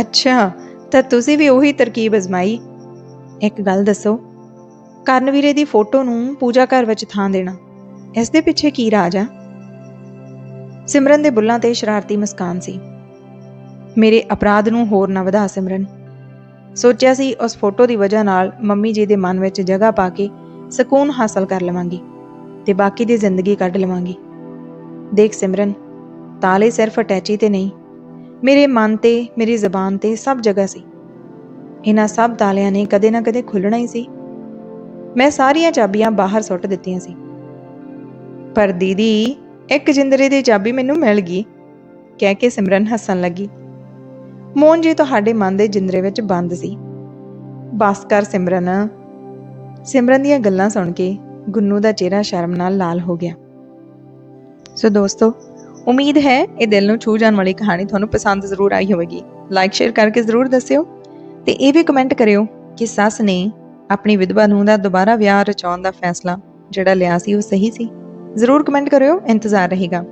ਅੱਛਾ, ਤਾਂ ਤੁਸੀਂ ਵੀ ਉਹੀ ਤਰਕੀਬ ਅਜ਼ਮਾਈ। ਇੱਕ ਗੱਲ ਦੱਸੋ ਕਰਨਵੀਰੇ ਦੀ ਫੋਟੋ ਨੂੰ ਪੂਜਾ ਘਰ ਵਿੱਚ ਥਾਂ ਦੇਣਾ। ਇਸ ਦੇ ਪਿੱਛੇ ਕੀ ਰਾਜ ਆ? ਸਿਮਰਨ ਦੇ ਬੁੱਲਾਂ ਤੇ ਸ਼ਰਾਰਤੀ ਮੁਸਕਾਨ ਸੀ। ਮੇਰੇ ਅਪਰਾਧ ਨੂੰ ਹੋਰ ਨਾ ਵਧਾ, ਸਿਮਰਨ। ਸੋਚਿਆ ਸੀ ਉਸ ਫੋਟੋ ਦੀ ਵਜ੍ਹਾ ਨਾਲ ਮੰਮੀ ਜੀ ਦੇ ਮਨ ਵਿੱਚ ਜਗ੍ਹਾ ਪਾ ਕੇ ਸਕੂਨ ਹਾਸਲ ਕਰ ਲਵਾਂਗੀ ਤੇ ਬਾਕੀ ਦੀ ਜ਼ਿੰਦਗੀ ਕੱਢ ਲਵਾਂਗੀ। ਦੇਖ, ਸਿਮਰਨ, ਤਾਲੇ ਸਿਰਫ ਅਟੈਚੀ ਤੇ ਨਹੀਂ, ਮੇਰੇ ਮਨ ਤੇ, ਮੇਰੀ ਜ਼ਬਾਨ ਤੇ ਸਭ ਜਗ੍ਹਾ ਸੀ। ਇਹਨਾਂ ਸਭ ਤਾਲਿਆਂ ਨੇ ਕਦੇ ਨਾ ਕਦੇ ਖੁੱਲਣਾ ਹੀ ਸੀ। ਮੈਂ ਸਾਰੀਆਂ ਚਾਬੀਆਂ ਬਾਹਰ ਸੁੱਟ ਦਿੱਤੀਆਂ ਸੀ। ਪਰ ਦੀਦੀ, ਇੱਕ ਜਿੰਦਰੇ ਦੀ ਚਾਬੀ ਮੈਨੂੰ ਮਿਲ ਗਈ। ਕਹਿ ਕੇ ਸਿਮਰਨ ਹੱਸਣ ਲੱਗੀ। ਮੋਹਨ ਜੀ ਤੁਹਾਡੇ ਮਨ ਦੇ ਜਿੰਦਰੇ ਵਿੱਚ ਬੰਦ ਸੀ। ਬਸ ਕਰ ਸਿਮਰਨ ਸਿਮਰਨ ਦੀਆਂ ਗੱਲਾਂ ਸੁਣ ਕੇ ਗੁੰਨੂ ਦਾ ਚਿਹਰਾ ਸ਼ਰਮ ਨਾਲ ਲਾਲ ਹੋ ਗਿਆ। ਸੋ ਦੋਸਤੋ, ਉਮੀਦ ਹੈ ਇਹ ਦਿਲ ਨੂੰ ਛੂ ਜਾਣ ਵਾਲੀ ਕਹਾਣੀ ਤੁਹਾਨੂੰ ਪਸੰਦ ਜ਼ਰੂਰ ਆਈ ਹੋਵੇਗੀ। ਲਾਈਕ ਸ਼ੇਅਰ ਕਰਕੇ ਜ਼ਰੂਰ ਦੱਸਿਓ। ਤੇ ਇਹ ਵੀ ਕਮੈਂਟ ਕਰਿਓ ਕਿ ਸੱਸ ਨੇ ਆਪਣੀ ਵਿਧਵਾ ਨੂੰ ਦਾ ਦੁਬਾਰਾ ਵਿਆਹ ਰਚਾਉਣ ਦਾ ਫੈਸਲਾ ਜਿਹੜਾ ਲਿਆ ਸੀ ਉਹ ਸਹੀ ਸੀ। ਜ਼ਰੂਰ ਕਮੈਂਟ ਕਰਿਓ, ਇੰਤਜ਼ਾਰ ਰਹੇਗਾ।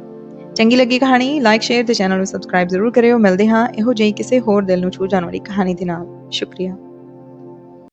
ਚੰਗੀ ਲੱਗੀ ਕਹਾਣੀ ਲਾਈਕ ਸ਼ੇਅਰ ਤੇ ਚੈਨਲ ਨੂੰ ਸਬਸਕ੍ਰਾਈਬ ਜ਼ਰੂਰ ਕਰਿਓ। ਮਿਲਦੇ ਹਾਂ ਇਹੋ ਜਿਹੀ ਕਿਸੇ ਹੋਰ ਦਿਲ ਨੂੰ ਛੂ ਜਾਣ ਵਾਲੀ ਕਹਾਣੀ ਦੇ ਨਾਲ। ਸ਼ੁਕਰੀਆ।